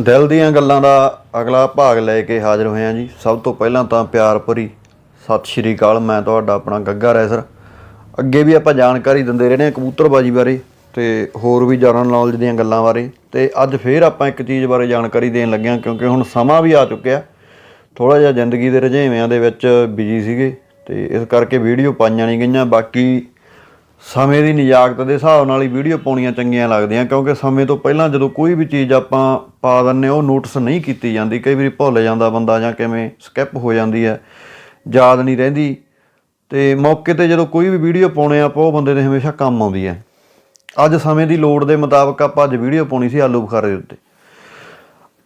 ਦਿਲ ਦੀਆਂ ਗੱਲਾਂ ਦਾ ਅਗਲਾ ਭਾਗ ਲੈ ਕੇ ਹਾਜ਼ਰ ਹੋਏ ਹਾਂ ਜੀ। ਸਭ ਤੋਂ ਪਹਿਲਾਂ ਤਾਂ ਪਿਆਰ ਭਰੀ ਸਤਿ ਸ਼੍ਰੀ ਅਕਾਲ। ਮੈਂ ਤੁਹਾਡਾ ਆਪਣਾ ਗੱਗਾ ਰੈਸਰ। ਅੱਗੇ ਵੀ ਆਪਾਂ ਜਾਣਕਾਰੀ ਦਿੰਦੇ ਰਹੇ ਨੇ ਕਬੂਤਰਬਾਜੀ ਬਾਰੇ ਤੇ ਹੋਰ ਵੀ ਜਨਰਲ ਨੌਲੇਜ ਦੀਆਂ ਗੱਲਾਂ ਬਾਰੇ। ਤੇ ਅੱਜ ਫੇਰ ਆਪਾਂ ਇੱਕ ਚੀਜ਼ ਬਾਰੇ ਜਾਣਕਾਰੀ ਦੇਣ ਲੱਗੇ ਹਾਂ ਕਿਉਂਕਿ ਹੁਣ ਸਮਾਂ ਵੀ ਆ ਚੁੱਕਿਆ। ਥੋੜਾ ਜਿਹਾ ਜ਼ਿੰਦਗੀ ਦੇ ਰੁਝੇਵਿਆਂ ਦੇ ਵਿੱਚ ਬਿਜ਼ੀ ਸੀਗੇ ਤੇ ਇਸ ਕਰਕੇ ਵੀਡੀਓ ਪਾਈਆਂ ਨਹੀਂ ਗਈਆਂ। ਬਾਕੀ ਸਮੇਂ ਦੀ ਨਿਯਾਕਤ ਦੇ ਹਿਸਾਬ ਨਾਲ ਹੀ ਵੀਡੀਓ ਪਾਉਣੀਆਂ ਚੰਗੀਆਂ ਲੱਗਦੀਆਂ, ਕਿਉਂਕਿ ਸਮੇਂ ਤੋਂ ਪਹਿਲਾਂ ਜਦੋਂ ਕੋਈ ਵੀ ਚੀਜ਼ ਆਪਾਂ ਪਾ ਦਿੰਨੇ ਉਹ ਨੋਟਿਸ ਨਹੀਂ ਕੀਤੀ ਜਾਂਦੀ। ਕਈ ਵਾਰੀ ਭੁੱਲ ਜਾਂਦਾ ਬੰਦਾ ਜਾਂ ਕਿਵੇਂ ਸਕਿਪ ਹੋ ਜਾਂਦੀ ਹੈ, ਯਾਦ ਨਹੀਂ ਰਹਿੰਦੀ। ਤੇ ਮੌਕੇ ਤੇ ਜਦੋਂ ਕੋਈ ਵੀ ਵੀਡੀਓ ਪਾਉਣੇ ਆਪਾਂ ਉਹ ਬੰਦੇ ਦੇ ਹਮੇਸ਼ਾ ਕੰਮ ਆਉਂਦੀ ਹੈ। ਅੱਜ ਸਮੇਂ ਦੀ ਲੋੜ ਦੇ ਮੁਤਾਬਕ ਆਪਾਂ ਅੱਜ ਵੀਡੀਓ ਪਾਉਣੀ ਸੀ ਆਲੂ ਬੁਖਾਰੇ ਦੇ ਉੱਤੇ।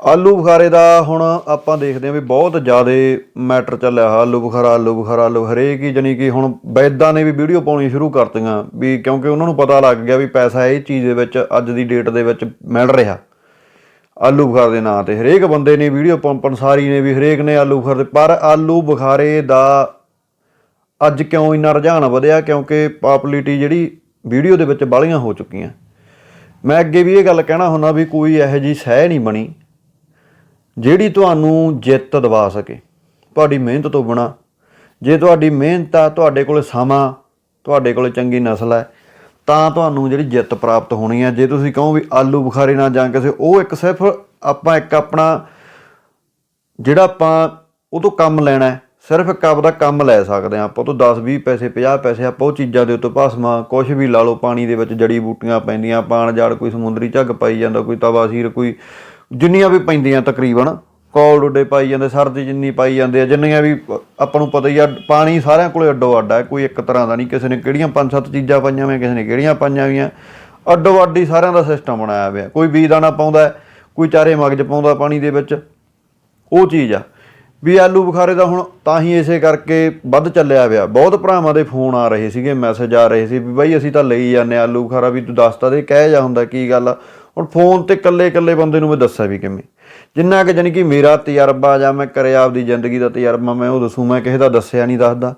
ਆਲੂ ਬੁਖਾਰੇ ਦਾ ਹੁਣ ਆਪਾਂ ਦੇਖਦੇ ਹਾਂ ਵੀ ਬਹੁਤ ਜ਼ਿਆਦਾ ਮੈਟਰ ਚੱਲਿਆ ਹੋਇਆ, ਆਲੂ ਬੁਖਾਰਾ ਆਲੂ ਬੁਖਾਰਾ, ਆਲੂ ਹਰੇਕ ਹੀ ਜਾਣੀ ਕਿ ਹੁਣ ਵੈਦਾਂ ਨੇ ਵੀ ਵੀਡੀਓ ਪਾਉਣੀ ਸ਼ੁਰੂ ਕਰਤੀਆਂ ਵੀ ਕਿਉਂਕਿ ਉਹਨਾਂ ਨੂੰ ਪਤਾ ਲੱਗ ਗਿਆ ਵੀ ਪੈਸਾ ਇਹ ਚੀਜ਼ ਦੇ ਵਿੱਚ ਅੱਜ ਦੀ ਡੇਟ ਦੇ ਵਿੱਚ ਮਿਲ ਰਿਹਾ। ਆਲੂ ਬੁਖਾਰ ਦੇ ਨਾਂ ਤੇ ਹਰੇਕ ਬੰਦੇ ਨੇ ਵੀਡੀਓ ਪੰਸਾਰੀ ਨੇ ਵੀ ਹਰੇਕ ਨੇ ਆਲੂ ਬੁਖਾਰ ਦੇ, ਪਰ ਆਲੂ ਬੁਖਾਰੇ ਦਾ ਅੱਜ ਕਿਉਂ ਇੰਨਾ ਰੁਝਾਨ ਵਧਿਆ? ਕਿਉਂਕਿ ਪਾਪੂਲਿਟੀ ਜਿਹੜੀ ਵੀਡੀਓ ਦੇ ਵਿੱਚ ਬਾਲੀਆਂ ਹੋ ਚੁੱਕੀਆਂ। ਮੈਂ ਅੱਗੇ ਵੀ ਇਹ ਗੱਲ ਕਹਿਣਾ ਹੁੰਦਾ ਵੀ ਕੋਈ ਇਹੋ ਜੀ ਸਹਿ ਨਹੀਂ ਬਣੀ। ਜਿਹੜੀ ਤੁਹਾਨੂੰ ਜਿੱਤ ਦਿਵਾ ਸਕੇ। ਤੁਹਾਡੀ ਮਿਹਨਤ ਤੋਂ ਬਿਨਾ। ਜੇ ਤੁਹਾਡੀ ਮਿਹਨਤ ਆ ਤੁਹਾਡੇ ਕੋਲ ਸਮਾਂ, ਤੁਹਾਡੇ ਕੋਲ ਚੰਗੀ ਨਸਲ ਹੈ, ਤਾਂ ਤੁਹਾਨੂੰ ਜਿਹੜੀ ਜਿੱਤ ਪ੍ਰਾਪਤ ਹੋਣੀ ਹੈ। ਜੇ ਤੁਸੀਂ ਕਹੋ ਵੀ ਆਲੂ ਬੁਖਾਰੇ ਨਾਲ ਜਾਂ ਕਿਸੇ, ਉਹ ਇੱਕ ਸਿਰਫ ਆਪਾਂ ਇੱਕ ਆਪਣਾ ਜਿਹੜਾ ਆਪਾਂ ਉਹ ਤੋਂ ਕੰਮ ਲੈਣਾ ਹੈ। ਸਿਰਫ ਇੱਕ ਆਪਦਾ ਕੰਮ ਲੈ ਸਕਦੇ ਹਾਂ। ਆਪਾਂ ਉਹ ਤੋਂ 10 20 ਪੈਸੇ 50 ਪੈਸੇ ਆਪਾਂ ਉਹ ਚੀਜ਼ਾਂ ਦੇ ਉੱਤੇ ਭਸਮਾ। ਕੁਝ ਵੀ ਲਾ ਲਓ, ਪਾਣੀ ਦੇ ਵਿੱਚ ਜੜੀ ਬੂਟੀਆਂ ਪੈਂਦੀਆਂ ਪਾਣ ਜਾੜ ਕੋਈ ਸਮੁੰਦਰੀ ਝੱਗ ਪਾਈ ਜਾਂਦਾ, ਕੋਈ ਤਵਾਸੀਰ ਕੋਈ ਜਿੰਨੀਆਂ ਵੀ ਪੈਂਦੀਆਂ ਤਕਰੀਬਨ, ਕੌਲ ਡੋਡੇ ਪਾਈ ਜਾਂਦੇ, ਸਰਦੀ ਜਿੰਨੀ ਪਾਈ ਜਾਂਦੇ ਆ, ਜਿੰਨੀਆਂ ਵੀ ਆਪਾਂ ਨੂੰ ਪਤਾ ਹੀ ਆ, ਪਾਣੀ ਸਾਰਿਆਂ ਕੋਲੇ ਅੱਡੋ ਅੱਡਾ ਹੈ ਕੋਈ ਇੱਕ ਤਰ੍ਹਾਂ ਦਾ ਨਹੀਂ, ਕਿਸੇ ਨੇ ਕਿਹੜੀਆਂ ਪੰਜ ਸੱਤ ਚੀਜ਼ਾਂ ਪਾਈਆਂ ਹੋਈਆਂ, ਕਿਸੇ ਨੇ ਕਿਹੜੀਆਂ ਪਾਈਆਂ ਹੋਈਆਂ। ਅੱਡੋ ਅੱਡ ਹੀ ਸਾਰਿਆਂ ਦਾ ਸਿਸਟਮ ਬਣਾਇਆ ਹੋਇਆ। ਕੋਈ ਬੀਜ ਦਾਣਾ ਪਾਉਂਦਾ, ਕੋਈ ਚਾਰੇ ਮਗਜ ਪਾਉਂਦਾ ਪਾਣੀ ਦੇ ਵਿੱਚ। ਉਹ ਚੀਜ਼ ਆ। ਵੀ ਆਲੂ ਬੁਖਾਰੇ ਦਾ ਹੁਣ ਤਾਂ ਹੀ ਇਸੇ ਕਰਕੇ ਵੱਧ ਚੱਲਿਆ ਪਿਆ ਬਹੁਤ ਭਰਾਵਾਂ ਦੇ ਫੋਨ ਆ ਰਹੇ ਸੀਗੇ ਮੈਸੇਜ ਆ ਰਹੇ ਸੀ ਵੀ ਬਾਈ ਅਸੀਂ ਤਾਂ ਲਈ ਜਾਂਦੇ ਹਾਂ ਆਲੂ ਬੁਖਾਰਾ, ਵੀ ਤੂੰ ਦੱਸਤਾ ਦੇ, ਕਹਿ ਜਾ ਹੁੰਦਾ ਕੀ ਗੱਲ ਆ। ਹੁਣ ਫੋਨ ਤੇ ਇਕੱਲੇ ਇਕੱਲੇ ਬੰਦੇ ਨੂੰ ਮੈਂ ਦੱਸਿਆ ਵੀ ਕਿਵੇਂ। ਜਿੰਨਾ ਕਿ ਜਾਣੀ ਕਿ ਮੇਰਾ ਤਜਰਬਾ ਜਾਂ ਮੈਂ ਕਰਿਆ ਆਪਦੀ ਜ਼ਿੰਦਗੀ ਦਾ ਤਜਰਬਾ, ਮੈਂ ਉਹ ਦੱਸੂ, ਮੈਂ ਕਿਸੇ ਦਾ ਦੱਸਿਆ ਨਹੀਂ ਦੱਸਦਾ।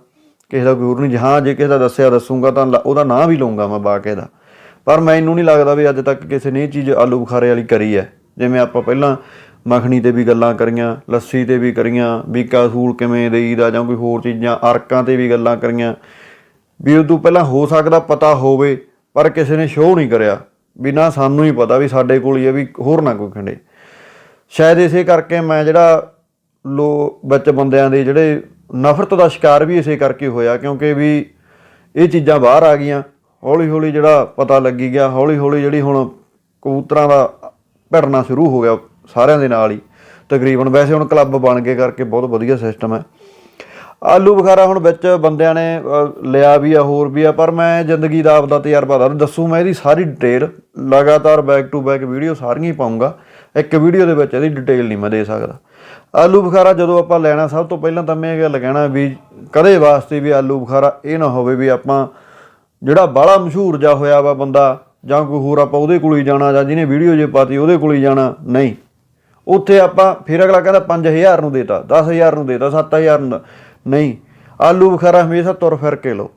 ਕਿਸੇ ਦਾ ਕੋਈ ਹੋਰ ਨਹੀਂ, ਹਾਂ, ਜੇ ਕਿਸੇ ਦਾ ਦੱਸਿਆ ਦੱਸੂਗਾ ਤਾਂ ਲ- ਉਹਦਾ ਨਾਂ ਵੀ ਲਊਂਗਾ ਮੈਂ ਬਾਕੇ ਦਾ। ਪਰ ਮੈਨੂੰ ਨਹੀਂ ਲੱਗਦਾ ਵੀ ਅੱਜ ਤੱਕ ਕਿਸੇ ਨੇ ਇਹ ਚੀਜ਼ ਆਲੂ ਬੁਖਾਰੇ ਵਾਲੀ ਕਰੀ ਹੈ। ਜਿਵੇਂ ਆਪਾਂ ਪਹਿਲਾਂ ਮੱਖਣੀ ਤੇ ਵੀ ਗੱਲਾਂ ਕਰੀਆਂ, ਲੱਸੀ ਤੇ ਵੀ ਕਰੀਆਂ ਵੀ ਕਾਸੂਲ ਕਿਵੇਂ ਦੇਈਦਾ ਜਾਂ ਕੋਈ ਹੋਰ ਚੀਜ਼ਾਂ, ਅਰਕਾਂ ਤੇ ਵੀ ਗੱਲਾਂ ਕਰੀਆਂ। ਵੀ ਉਦੋਂ ਪਹਿਲਾਂ ਹੋ ਸਕਦਾ ਪਤਾ ਹੋਵੇ, ਪਰ ਕਿਸੇ ਨੇ ਸ਼ੋਅ ਨਹੀਂ ਕਰਿਆ। ਵੀ ਨਾ ਸਾਨੂੰ ਹੀ ਪਤਾ ਵੀ ਸਾਡੇ ਕੋਲ ਹੀ ਹੈ ਵੀ ਹੋਰ ਨਾ ਕੋਈ ਖੰਡੇ। ਸ਼ਾਇਦ ਇਸੇ ਕਰਕੇ ਮੈਂ ਜਿਹੜਾ ਲੋ, ਵਿੱਚ ਬੰਦਿਆਂ ਦੇ ਜਿਹੜੇ ਨਫ਼ਰਤ ਦਾ ਸ਼ਿਕਾਰ ਵੀ ਇਸੇ ਕਰਕੇ ਹੋਇਆ ਕਿਉਂਕਿ ਵੀ ਇਹ ਚੀਜ਼ਾਂ ਬਾਹਰ ਆ ਗਈਆਂ। ਹੌਲੀ ਹੌਲੀ ਜਿਹੜਾ ਪਤਾ ਲੱਗੀ ਗਿਆ ਹੌਲੀ ਹੌਲੀ ਜਿਹੜੀ ਹੁਣ ਕਬੂਤਰਾਂ ਦਾ ਭਿੜਨਾ ਸ਼ੁਰੂ ਹੋ ਗਿਆ ਸਾਰਿਆਂ ਦੇ ਨਾਲ ਹੀ। ਤਕਰੀਬਨ ਵੈਸੇ ਹੁਣ ਕਲੱਬ ਬਣ ਗਏ ਕਰਕੇ ਬਹੁਤ ਵਧੀਆ ਸਿਸਟਮ ਹੈ। ਆਲੂ ਬੁਖਾਰਾ ਹੁਣ ਵਿੱਚ ਬੰਦਿਆਂ ਨੇ ਲਿਆ ਵੀ ਆ, ਹੋਰ ਵੀ ਆ, ਪਰ ਮੈਂ ਜ਼ਿੰਦਗੀ ਦਾ ਆਪਦਾ ਤਜਰਬਾ ਦਾ ਦੱਸੂ ਮੈਂ ਇਹਦੀ ਸਾਰੀ ਡਿਟੇਲ ਲਗਾਤਾਰ ਬੈਕ ਟੂ ਬੈਕ ਵੀਡੀਓ ਸਾਰੀਆਂ ਹੀ ਪਾਉਂਗਾ। ਇੱਕ ਵੀਡੀਓ ਦੇ ਵਿੱਚ ਇਹਦੀ ਡਿਟੇਲ ਨਹੀਂ ਮੈਂ ਦੇ ਸਕਦਾ। ਆਲੂ ਬੁਖਾਰਾ ਜਦੋਂ ਆਪਾਂ ਲੈਣਾ, ਸਭ ਤੋਂ ਪਹਿਲਾਂ ਤਾਂ ਮੈਂ ਇਹ ਗੱਲ ਕਹਿਣਾ ਵੀ ਕਦੇ ਵਾਸਤੇ ਵੀ ਆਲੂ ਬੁਖਾਰਾ ਇਹ ਨਾ ਹੋਵੇ ਵੀ ਆਪਾਂ ਜਿਹੜਾ ਬਾਹਲਾ ਮਸ਼ਹੂਰ ਜਾ ਹੋਇਆ ਵਾ ਬੰਦਾ, ਜਾਂ ਕੋਈ ਹੋਰ ਆਪਾਂ ਉਹਦੇ ਕੋਲ ਹੀ ਜਾਣਾ, ਜਾਂ ਜਿਹਨੇ ਵੀਡੀਓ ਜੇ ਪਾਤੀ ਉਹਦੇ ਕੋਲ ਹੀ ਜਾਣਾ, ਨਹੀਂ। ਉੱਥੇ ਆਪਾਂ ਫਿਰ ਅਗਲਾ ਕਹਿੰਦਾ 5000 ਨੂੰ ਦੇਤਾ 10000 ਨੂੰ ਦੇਤਾ 7000 ਨੂੰ ਨਹੀਂ, ਆਲੂ ਬੁਖਾਰਾ ਹਮੇਸ਼ਾ ਤੁਰ ਫਿਰ ਕੇ ਲਓ।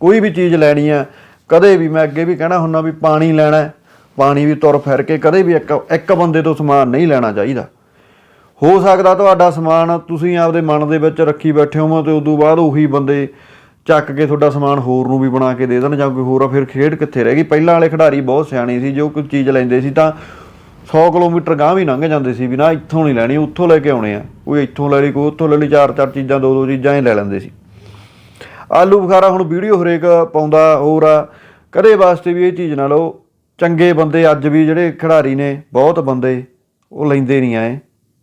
ਕੋਈ ਵੀ ਚੀਜ਼ ਲੈਣੀ ਆ, ਕਦੇ ਵੀ ਮੈਂ ਅੱਗੇ ਵੀ ਕਹਿਣਾ ਹੁੰਦਾ ਵੀ ਪਾਣੀ ਲੈਣਾ ਪਾਣੀ ਵੀ ਤੁਰ ਫਿਰ ਕੇ ਕਦੇ ਵੀ ਇੱਕ ਇੱਕ ਬੰਦੇ ਤੋਂ ਸਮਾਨ ਨਹੀਂ ਲੈਣਾ ਚਾਹੀਦਾ। ਹੋ ਸਕਦਾ ਤੁਹਾਡਾ ਸਮਾਨ ਤੁਸੀਂ ਆਪਦੇ ਮਨ ਦੇ ਵਿੱਚ ਰੱਖੀ ਬੈਠੇ ਹੋਵੋ ਤੇ ਉਦੋਂ ਬਾਅਦ ਉਹੀ ਬੰਦੇ ਚੱਕ ਕੇ ਤੁਹਾਡਾ ਸਮਾਨ ਹੋਰ ਨੂੰ ਵੀ ਬਣਾ ਕੇ ਦੇ ਦੇਣ ਜਾਂ ਕੋਈ ਹੋਰ ਆ, ਫਿਰ ਖੇਡ ਕਿੱਥੇ ਰਹਿ ਗਈ? ਪਹਿਲਾਂ ਵਾਲੇ ਖਿਡਾਰੀ ਬਹੁਤ ਸਿਆਣੇ ਸੀ, ਜੋ ਕੋਈ ਚੀਜ਼ ਲੈਂਦੇ ਸੀ ਤਾਂ 100 ਕਿਲੋਮੀਟਰ ਗਾਂਹ ਵੀ ਲੰਘ ਜਾਂਦੇ ਸੀ ਵੀ ਨਾ ਇੱਥੋਂ ਨਹੀਂ ਲੈਣੀ, ਉੱਥੋਂ ਲੈ ਕੇ ਆਉਣੇ ਆ। ਕੋਈ ਇੱਥੋਂ ਲੈ ਲਈ, ਕੋਈ ਉੱਥੋਂ ਲੈ ਲਈ, ਚਾਰ ਚਾਰ ਚੀਜ਼ਾਂ, ਦੋ ਦੋ ਚੀਜ਼ਾਂ ਹੀ ਲੈ ਲੈਂਦੇ ਸੀ। ਆਲੂ ਬੁਖਾਰਾ ਹੁਣ ਵੀਡੀਓ ਹਰੇਕ ਪਾਉਂਦਾ, ਹੋਰ ਆ, ਕਦੇ ਵਾਸਤੇ ਵੀ ਇਹ ਚੀਜ਼ ਨਾ ਲਓ, ਚੰਗੇ ਬੰਦੇ ਅੱਜ ਵੀ ਜਿਹੜੇ ਖਿਡਾਰੀ ਨੇ, ਬਹੁਤ ਬੰਦੇ, ਉਹ ਲੈਂਦੇ ਨਹੀਂ ਆਏ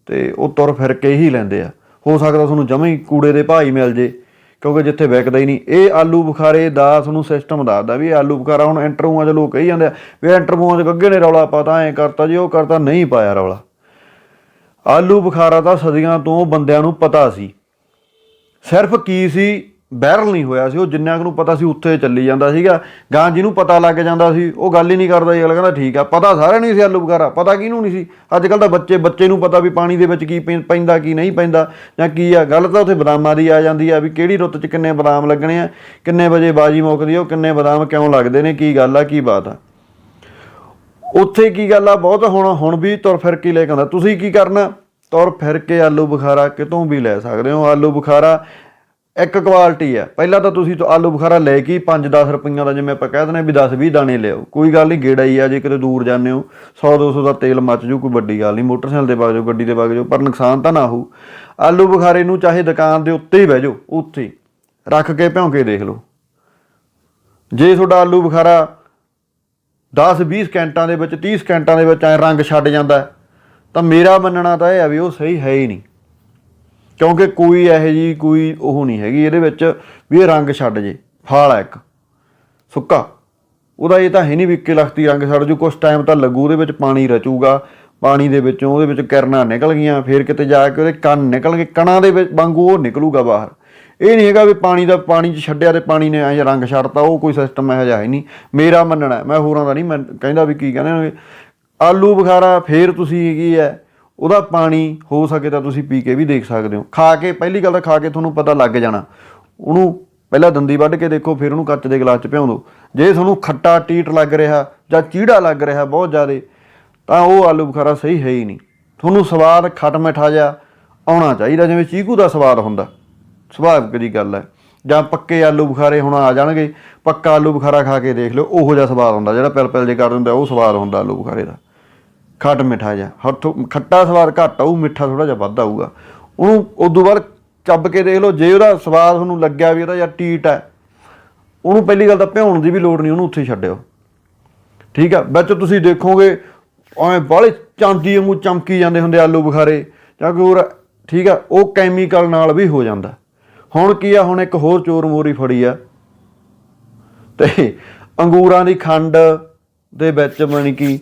ਤੇ ਉਹ ਤੁਰ ਫਿਰ ਕੇ ਹੀ ਲੈਂਦੇ ਆ। ਹੋ ਸਕਦਾ ਤੁਹਾਨੂੰ ਜਮਾਂ ਹੀ ਕੂੜੇ ਦੇ ਭਾਈ ਮਿਲ ਜੇ। ਕਿਉਂਕਿ ਜਿੱਥੇ ਵਿਕਦਾ ਹੀ ਨਹੀਂ। ਇਹ ਆਲੂ ਬੁਖਾਰੇ ਦਾ ਤੁਹਾਨੂੰ ਸਿਸਟਮ ਦੱਸਦਾ ਵੀ ਆਲੂ ਬੁਖਾਰਾ ਹੁਣ ਇੰਟਰਵਿਊਆਂ 'ਚ ਲੋਕ ਕਹੀ ਜਾਂਦੇ ਆ ਵੀ ਇੰਟਰਵਿਊਆਂ 'ਚ ਗੱਗੇ ਨੇ ਰੌਲਾ ਪਾਤਾ ਐਂ ਕਰਤਾ ਜੀ ਉਹ ਕਰਤਾ ਨਹੀਂ ਪਾਇਆ ਰੌਲਾ। ਆਲੂ ਬੁਖਾਰਾ ਤਾਂ ਸਦੀਆਂ ਤੋਂ ਬੰਦਿਆਂ ਨੂੰ ਪਤਾ ਸੀ। ਸਿਰਫ ਕੀ ਸੀ? ਵਾਇਰਲ ਨਹੀਂ ਹੋਇਆ ਸੀ, ਉਹ ਜਿੰਨਿਆਂ ਕੁ ਨੂੰ ਪਤਾ ਸੀ ਉੱਥੇ ਚੱਲੀ ਜਾਂਦਾ ਸੀਗਾ, ਗਾਂ ਜਿਹਨੂੰ ਪਤਾ ਲੱਗ ਜਾਂਦਾ ਸੀ, ਉਹ ਗੱਲ ਹੀ ਨਹੀਂ ਕਰਦਾ ਜੀ ਅਗਲਾ ਕਹਿੰਦਾ ਠੀਕ ਆ, ਪਤਾ ਸਾਰਿਆਂ ਨੂੰ ਸੀ ਆਲੂ ਬੁਖਾਰਾ, ਪਤਾ ਕਿਹਨੂੰ ਨਹੀਂ ਸੀ, ਅੱਜ ਕੱਲ ਤਾਂ ਬੱਚੇ ਬੱਚੇ ਨੂੰ ਪਤਾ ਵੀ ਪਾਣੀ ਦੇ ਵਿੱਚ ਕੀ ਪੈਂਦਾ ਕੀ ਨਹੀਂ ਪੈਂਦਾ, ਜਾਂ ਕੀ ਆ, ਗੱਲ ਤਾਂ ਉੱਥੇ ਬਦਾਮਾਂ ਦੀ ਆ ਜਾਂਦੀ ਆ, ਵੀ ਕਿਹੜੀ ਰੁੱਤ 'ਚ ਕਿੰਨੇ ਬਦਾਮ ਲੱਗਣੇ ਆ, ਕਿੰਨੇ ਵਜੇ ਬਾਜੀ ਮੁੱਕਦੀ ਆ, ਉਹ ਕਿੰਨੇ ਬਦਾਮ ਕਿਉਂ ਲੱਗਦੇ ਨੇ, ਕੀ ਗੱਲ ਆ, ਕੀ ਬਾਤ ਆ। ਉੱਥੇ ਕੀ ਗੱਲ ਆ, ਬਹੁਤ ਹੁਣ ਹੁਣ ਵੀ ਤੁਰ ਫਿਰ ਕੇ ਲੈ ਕੇ ਆਉਂਦਾ, ਤੁਸੀਂ ਕੀ ਕਰਨਾ? ਤੁਰ ਫਿਰ ਕੇ ਆਲੂ ਬੁਖਾਰਾ ਕਿਤੋਂ ਵੀ ਲੈ ਸਕਦੇ ਹੋ, ਆਲੂ ਬੁਖਾਰਾ ਇੱਕ ਕੁਆਲਿਟੀ ਆ ਪਹਿਲਾਂ ਤਾਂ ਤੁਸੀਂ ਤਾਂ ਆਲੂ ਬੁਖਾਰਾ ਲੈ ਕੇ 5-10 ਰੁਪਈਆਂ ਦਾ ਜਿਵੇਂ ਆਪਾਂ ਕਹਿ ਦਿੰਦੇ ਵੀ 10-20 ਦਾਣੇ ਲਿਆਓ। ਕੋਈ ਗੱਲ ਨਹੀਂ, ਗੇੜਾ ਹੀ ਆ, ਜੇ ਕਿਤੇ ਦੂਰ ਜਾਂਦੇ ਹੋ 100-200 ਦਾ ਤੇਲ ਮੱਚ ਜੂ ਕੋਈ ਵੱਡੀ ਗੱਲ ਨਹੀਂ, ਮੋਟਰਸਾਈਕਲ ਤੇ ਵਗ ਜਾਓ, ਗੱਡੀ ਤੇ ਵਗ ਜਾਓ, ਪਰ ਨੁਕਸਾਨ ਤਾਂ ਨਾ ਹੋਊ। ਆਲੂ ਬੁਖਾਰੇ ਨੂੰ ਚਾਹੇ ਦੁਕਾਨ ਦੇ ਉੱਤੇ ਹੀ ਬਹਿ ਜਾਓ, ਉੱਥੇ ਰੱਖ ਕੇ ਭਿਉਂ ਕੇ ਦੇਖ ਲਓ। ਜੇ ਤੁਹਾਡਾ ਆਲੂ ਬੁਖਾਰਾ 10-20 ਸਕਿੰਟਾਂ ਦੇ ਵਿੱਚ 30 ਸਕਿੰਟਾਂ ਦੇ ਵਿੱਚ ਐ ਰੰਗ ਛੱਡ ਜਾਂਦਾ, ਤਾਂ ਮੇਰਾ ਮੰਨਣਾ ਤਾਂ ਇਹ ਆ ਵੀ ਉਹ ਸਹੀ ਹੈ ਹੀ ਨਹੀਂ। ਕਿਉਂਕਿ ਕੋਈ ਇਹੋ ਜੀ ਕੋਈ ਉਹ ਨਹੀਂ ਹੈਗੀ ਇਹਦੇ ਵਿੱਚ ਵੀ ਇਹ ਰੰਗ ਛੱਡ ਜੇ, ਫਾਲ ਹੈ ਇੱਕ। ਸੁੱਕਾ। ਉਹਦਾ ਇਹ ਤਾਂ ਹੈ ਨਹੀਂ ਵੀ ਇੱਕੇ ਲਖਤੀ ਰੰਗ ਛੱਡ ਜੂ ਕੁਝ ਟਾਈਮ ਤਾਂ ਲੱਗੂ, ਉਹਦੇ ਵਿੱਚ ਪਾਣੀ ਰਚੂਗਾ, ਪਾਣੀ ਦੇ ਵਿੱਚੋਂ, ਉਹਦੇ ਵਿੱਚ ਕਿਰਨਾਂ ਨਿਕਲ ਗਈਆਂ, ਫਿਰ ਕਿਤੇ ਜਾ ਕੇ ਉਹਦੇ ਕੰਨ ਨਿਕਲ ਗਏ, ਕਣਾਂ ਦੇ ਵਿੱਚ ਵਾਂਗੂ ਉਹ ਨਿਕਲੂਗਾ ਬਾਹਰ। ਇਹ ਨਹੀਂ ਹੈਗਾ ਵੀ ਪਾਣੀ ਦਾ, ਪਾਣੀ 'ਚ ਛੱਡਿਆ ਤੇ ਪਾਣੀ ਨੇ ਐਂ ਰੰਗ ਛੱਡਤਾ, ਉਹ ਕੋਈ ਸਿਸਟਮ ਇਹੋ ਜਿਹਾ ਹੈ ਨਹੀਂ। ਮੇਰਾ ਮੰਨਣਾ, ਮੈਂ ਹੋਰਾਂ ਦਾ ਨਹੀਂ ਮੈਂ ਕਹਿੰਦਾ ਵੀ ਕੀ ਕਹਿੰਦੇ ਨੇ, ਆਲੂ ਬੁਖਾਰਾ ਫੇਰ ਤੁਸੀਂ ਕੀ ਹੈ ਉਹਦਾ ਪਾਣੀ ਹੋ ਸਕੇ ਤਾਂ ਤੁਸੀਂ ਪੀ ਕੇ ਵੀ ਦੇਖ ਸਕਦੇ ਹੋ। ਖਾ ਕੇ, ਪਹਿਲੀ ਗੱਲ ਤਾਂ ਖਾ ਕੇ ਤੁਹਾਨੂੰ ਪਤਾ ਲੱਗ ਜਾਣਾ। ਉਹਨੂੰ ਪਹਿਲਾਂ ਦੰਦੀ ਵੱਢ ਕੇ ਦੇਖੋ, ਫਿਰ ਉਹਨੂੰ ਕੱਚ ਦੇ ਗਲਾਸ 'ਚ ਭਿਉਂ ਦਿਓ ਜੇ ਤੁਹਾਨੂੰ ਖੱਟਾ ਟੀਟ ਲੱਗ ਰਿਹਾ ਜਾਂ ਚੀੜਾ ਲੱਗ ਰਿਹਾ ਬਹੁਤ ਜ਼ਿਆਦਾ, ਤਾਂ ਉਹ ਆਲੂ ਬੁਖਾਰਾ ਸਹੀ ਹੈ ਹੀ ਨਹੀਂ। ਤੁਹਾਨੂੰ ਸਵਾਦ ਖੱਟ ਮਿਠਾ ਜਿਹਾ ਆਉਣਾ ਚਾਹੀਦਾ, ਜਿਵੇਂ ਚੀਕੂ ਦਾ ਸਵਾਦ ਹੁੰਦਾ। ਸੁਭਾਵਿਕ ਦੀ ਗੱਲ ਹੈ। ਜਾਂ ਪੱਕੇ ਆਲੂ ਬੁਖਾਰੇ ਹੁਣ ਆ ਜਾਣਗੇ, ਪੱਕਾ ਆਲੂ ਬੁਖਾਰਾ ਖਾ ਕੇ ਦੇਖ ਲਿਓ, ਉਹੋ ਜਿਹਾ ਸਵਾਦ ਹੁੰਦਾ। ਜਿਹੜਾ ਪਿਲ ਪਿਲ ਜੇ ਕਰ ਦਿੰਦਾ, ਉਹ ਸਵਾਦ ਹੁੰਦਾ ਆਲੂ ਬੁਖਾਰੇ ਦਾ। ਖੱਟ ਮਿੱਠਾ ਜਿਹਾ। ਹੱਥੋਂ ਖੱਟਾ ਸਵਾਦ ਘੱਟ ਆਊ, ਮਿੱਠਾ ਥੋੜਾ ਜਿਹਾ ਵੱਧ ਆਊਗਾ। ਉਹਨੂੰ ਉਦੋਂ ਬਾਅਦ ਚੱਬ ਕੇ ਦੇਖ ਲਓ, ਜੇ ਉਹਦਾ ਸਵਾਦ ਤੁਹਾਨੂੰ ਲੱਗਿਆ ਵੀ ਇਹਦਾ ਯਾਰ ਟੀਟ ਹੈ, ਉਹਨੂੰ ਪਹਿਲੀ ਗੱਲ ਤਾਂ ਭਿਉਣ ਦੀ ਵੀ ਲੋੜ ਨਹੀਂ, ਉਹਨੂੰ ਉੱਥੇ ਛੱਡਿਓ। ਠੀਕ ਆ? ਵਿੱਚ ਤੁਸੀਂ ਦੇਖੋਗੇ ਐਵੇਂ ਬਾਹਲੇ ਚਾਂਦੀ ਵਾਂਗੂ ਚਮਕੀ ਜਾਂਦੇ ਹੁੰਦੇ ਆਲੂ ਬੁਖਾਰੇ, ਜਾਂ ਕੋਈ ਹੋਰ, ਠੀਕ ਆ? ਉਹ ਕੈਮੀਕਲ ਨਾਲ ਵੀ ਹੋ ਜਾਂਦਾ। ਹੁਣ ਕੀ ਆ? ਹੁਣ ਇੱਕ ਹੋਰ ਚੋਰ ਮੋਰੀ ਫੜੀ ਆ। ਤੇ ਅੰਗੂਰਾਂ ਦੀ ਖੰਡ ਦੇ ਵਿੱਚ ਮਣੀ ਕੀ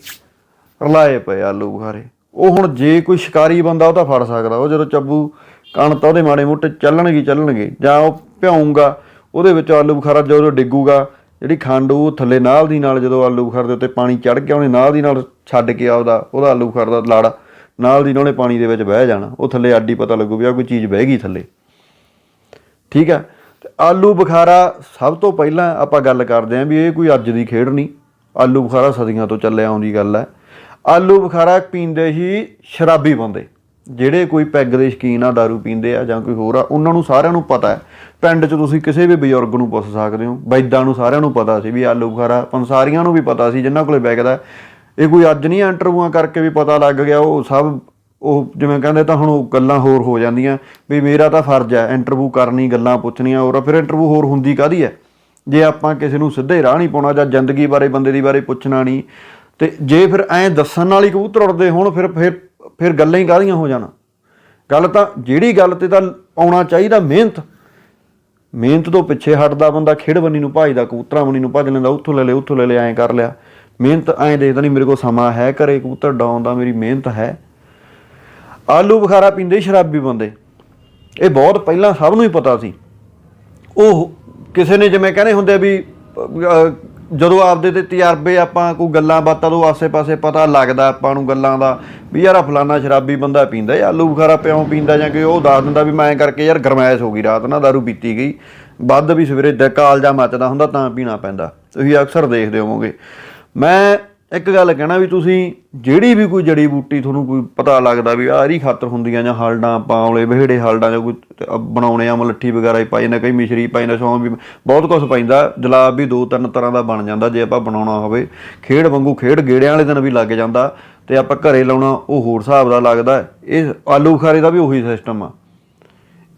ਰਲਾਏ ਪਏ ਆਲੂ ਬੁਖਾਰੇ। ਉਹ ਹੁਣ ਜੇ ਕੋਈ ਸ਼ਿਕਾਰੀ ਬੰਦਾ ਉਹ ਤਾਂ ਫੜ ਸਕਦਾ। ਉਹ ਜਦੋਂ ਚੱਬੂ ਕਣ ਤਾਂ ਉਹਦੇ ਮਾੜੇ ਮੋਟੇ ਚੱਲਣਗੇ ਚੱਲਣਗੇ। ਜਾਂ ਉਹ ਭਿਉਂਗਾ, ਉਹਦੇ ਵਿੱਚ ਆਲੂ ਬੁਖਾਰਾ ਜਦੋਂ ਡਿੱਗੂਗਾ, ਜਿਹੜੀ ਖੰਡ ਉਹ ਥੱਲੇ ਨਾਲ ਦੀ ਨਾਲ ਜਦੋਂ ਆਲੂ ਬੁਖਾਰ ਦੇ ਉੱਤੇ ਪਾਣੀ ਚੜ ਗਿਆ, ਉਹਨੇ ਨਾਲ ਦੀ ਨਾਲ ਛੱਡ ਕੇ ਆਪਦਾ ਉਹਦਾ ਆਲੂ ਬੁਖਾਰ ਦਾ ਲਾੜਾ ਨਾਲ ਦੀ ਨਾਲ ਉਹਨੇ ਪਾਣੀ ਦੇ ਵਿੱਚ ਬਹਿ ਜਾਣਾ। ਉਹ ਥੱਲੇ ਆਡੀ ਪਤਾ ਲੱਗੂ ਵੀ ਆ ਕੋਈ ਚੀਜ਼ ਬਹਿ ਗਈ ਥੱਲੇ। ਠੀਕ ਹੈ? ਤੇ ਆਲੂ ਬੁਖਾਰਾ ਸਭ ਤੋਂ ਪਹਿਲਾਂ ਆਪਾਂ ਗੱਲ ਕਰਦੇ ਆਂ ਵੀ ਇਹ ਕੋਈ ਅੱਜ ਦੀ ਖੇਡ ਨਹੀਂ। ਆਲੂ ਬੁਖਾਰਾ ਸਦੀਆਂ ਤੋਂ ਚੱਲਿਆ ਆਉਂਦੀ ਗੱਲ ਹੈ। ਆਲੂ ਬੁਖਾਰਾ ਪੀਂਦੇ ਹੀ ਸ਼ਰਾਬੀ ਬੰਦੇ। ਜਿਹੜੇ ਕੋਈ ਪੈਗ ਦੇ ਸ਼ਕੀਨ ਆ दारू ਪੀਂਦੇ ਆ ਜਾਂ ਕੋਈ ਹੋਰ ਆ, ਉਹਨਾਂ ਨੂੰ ਸਾਰਿਆਂ ਨੂੰ ਪਤਾ ਹੈ। ਪਿੰਡ 'ਚ ਤੁਸੀਂ ਕਿਸੇ ਵੀ ਬਜ਼ੁਰਗ ਨੂੰ ਪੁੱਛ ਸਕਦੇ ਹੋ, ਵੈਦਾਂ ਨੂੰ ਸਾਰਿਆਂ ਨੂੰ ਪਤਾ ਸੀ ਵੀ ਆਲੂ ਬੁਖਾਰਾ, ਪੰਸਾਰੀਆਂ ਨੂੰ ਵੀ ਪਤਾ ਸੀ, ਜਿਨ੍ਹਾਂ ਕੋਲੇ ਵਿਕਦਾ ਇਹ ਕੋਈ ਅੱਜ ਨਹੀਂ ਇੰਟਰਵਿਊਆਂ ਕਰਕੇ ਵੀ ਪਤਾ ਲੱਗ ਗਿਆ, ਉਹ ਸਭ, ਉਹ ਜਿਵੇਂ ਕਹਿੰਦੇ ਤਾਂ ਹੁਣ ਉਹ ਗੱਲਾਂ ਹੋਰ ਹੋ ਜਾਂਦੀਆਂ, ਵੀ ਮੇਰਾ ਤਾਂ ਫਰਜ਼ ਹੈ ਇੰਟਰਵਿਊ ਕਰਨੀ, ਗੱਲਾਂ ਪੁੱਛਣੀਆਂ, ਹੋਰ ਫਿਰ ਇੰਟਰਵਿਊ ਹੋਰ ਹੁੰਦੀ ਕਾਦੀ ਹੈ? ਜੇ ਆਪਾਂ ਕਿਸੇ ਨੂੰ ਸਿੱਧੇ ਰਾਹ ਨਹੀਂ ਪਾਉਣਾ ਜਾਂ ਜ਼ਿੰਦਗੀ ਬਾਰੇ, ਬੰਦੇ ਦੀ ਬਾਰੇ ਪੁੱਛਣਾ ਨਹੀਂ ਤੇ ਜੇ ਫਿਰ ਐਂ ਦੱਸਣ ਵਾਲੀ ਕਬੂਤਰ ਉੜਦੇ ਹੋਣ, ਫਿਰ ਫਿਰ ਫਿਰ ਗੱਲਾਂ ਹੀ ਕਾਹਦੀਆਂ ਹੋ ਜਾਣਾ? ਗੱਲ ਤਾਂ ਜਿਹੜੀ ਗੱਲ ਤੇ ਤਾਂ ਆਉਣਾ ਚਾਹੀਦਾ ਮਿਹਨਤ। ਮਿਹਨਤ ਤੋਂ ਪਿੱਛੇ ਹਟਦਾ ਬੰਦਾ ਖੇਡ ਬੰਨੀ ਨੂੰ ਭਜਦਾ, ਕਬੂਤਰਾਂ ਬੰਨੀ ਨੂੰ ਭੱਜ ਲੈਂਦਾ, ਉੱਥੋਂ ਲੈ ਲੈ ਉੱਥੋਂ ਲੈ ਲੈ ਐਂ ਕਰ ਲਿਆ। ਮਿਹਨਤ ਐਂ ਦੇਖਦਾ ਨਹੀਂ ਮੇਰੇ ਕੋਲ ਸਮਾਂ ਹੈ ਘਰੇ, ਕਬੂਤਰ ਡਾਉਣ ਦਾ ਮੇਰੀ ਮਿਹਨਤ ਹੈ। ਆਲੂ ਬੁਖਾਰਾ ਪੀਂਦੇ ਸ਼ਰਾਬੀ ਬੰਦੇ। ਇਹ ਬਹੁਤ ਪਹਿਲਾਂ ਸਭ ਨੂੰ ਹੀ ਪਤਾ ਸੀ। ਉਹ ਕਿਸੇ ਨੇ ਜਿਵੇਂ ਕਹਿੰਦੇ ਹੁੰਦੇ ਵੀ ਜਦੋਂ ਆਪਦੇ ਤੇ ਤਜਰਬੇ ਆਪਾਂ ਕੋਈ ਗੱਲਾਂ ਬਾਤਾਂ ਤੋਂ ਆਸੇ-ਪਾਸੇ ਪਤਾ ਲੱਗਦਾ, ਆਪਾਂ ਨੂੰ ਗੱਲਾਂ ਦਾ ਵੀ ਯਾਰ ਆਹ ਫਲਾਨਾ ਸ਼ਰਾਬੀ ਬੰਦਾ ਪੀਂਦਾ ਇਹ ਆਲੂ ਬੁਖਾਰਾ ਪਿਉਂ ਪੀਂਦਾ ਜਾਂ ਕਿ ਉਹ ਦੱਸ ਦਿੰਦਾ ਵੀ ਮੈਂ ਐਂ ਕਰਕੇ ਯਾਰ ਗਰਮੈਸ਼ ਹੋ ਗਈ, ਰਾਤ ਨਾ ਦਾਰੂ ਪੀਤੀ ਗਈ। ਵੱਧ ਵੀ ਸਵੇਰੇ ਦ, ਕਾਲਜਾ ਮੱਚਦਾ ਹੁੰਦਾ ਤਾਂ ਪੀਣਾ ਪੈਂਦਾ। ਤੁਸੀਂ ਅਕਸਰ ਦੇਖਦੇ ਹੋਵੋਗੇ। ਮੈਂ ਇੱਕ ਗੱਲ ਕਹਿਣਾ ਵੀ ਤੁਸੀਂ, ਜਿਹੜੀ ਵੀ ਕੋਈ ਜੜੀ ਬੂਟੀ ਤੁਹਾਨੂੰ ਕੋਈ ਪਤਾ ਲੱਗਦਾ ਵੀ ਆਹ ਇਹਦੀ ਖਾਤਰ ਹੁੰਦੀਆਂ ਜਾਂ ਹਲਡਾਂ ਪਾਉਲੇ ਵਿਹੜੇ ਹਲਡਾਂ ਜਾਂ ਕੋਈ ਬਣਾਉਣੇ ਆ ਮਲੱਠੀ ਵਗੈਰਾ ਹੀ ਪਾਈ ਜਾਂਦਾ, ਕਈ ਮਿਸ਼ਰੀ ਪਾਈ ਜਾਂਦਾ ਸੌਂ ਵੀ, ਬਹੁਤ ਕੁਝ ਪੈਂਦਾ, ਜਲਾਬ ਵੀ ਦੋ ਤਿੰਨ ਤਰ੍ਹਾਂ ਦਾ ਬਣ ਜਾਂਦਾ ਜੇ ਆਪਾਂ ਬਣਾਉਣਾ ਹੋਵੇ। ਖੇਡ ਵਾਂਗੂ ਖੇਡ ਗੇੜਿਆਂ ਵਾਲੇ ਦਿਨ ਵੀ ਲੱਗ ਜਾਂਦਾ ਤੇ ਆਪਾਂ ਘਰੇ ਲਾਉਣਾ, ਉਹ ਹੋਰ ਹਿਸਾਬ ਦਾ ਲੱਗਦਾ। ਇਹ ਆਲੂ ਬੁਖਾਰੇ ਦਾ ਵੀ ਉਹੀ ਸਿਸਟਮ ਆ।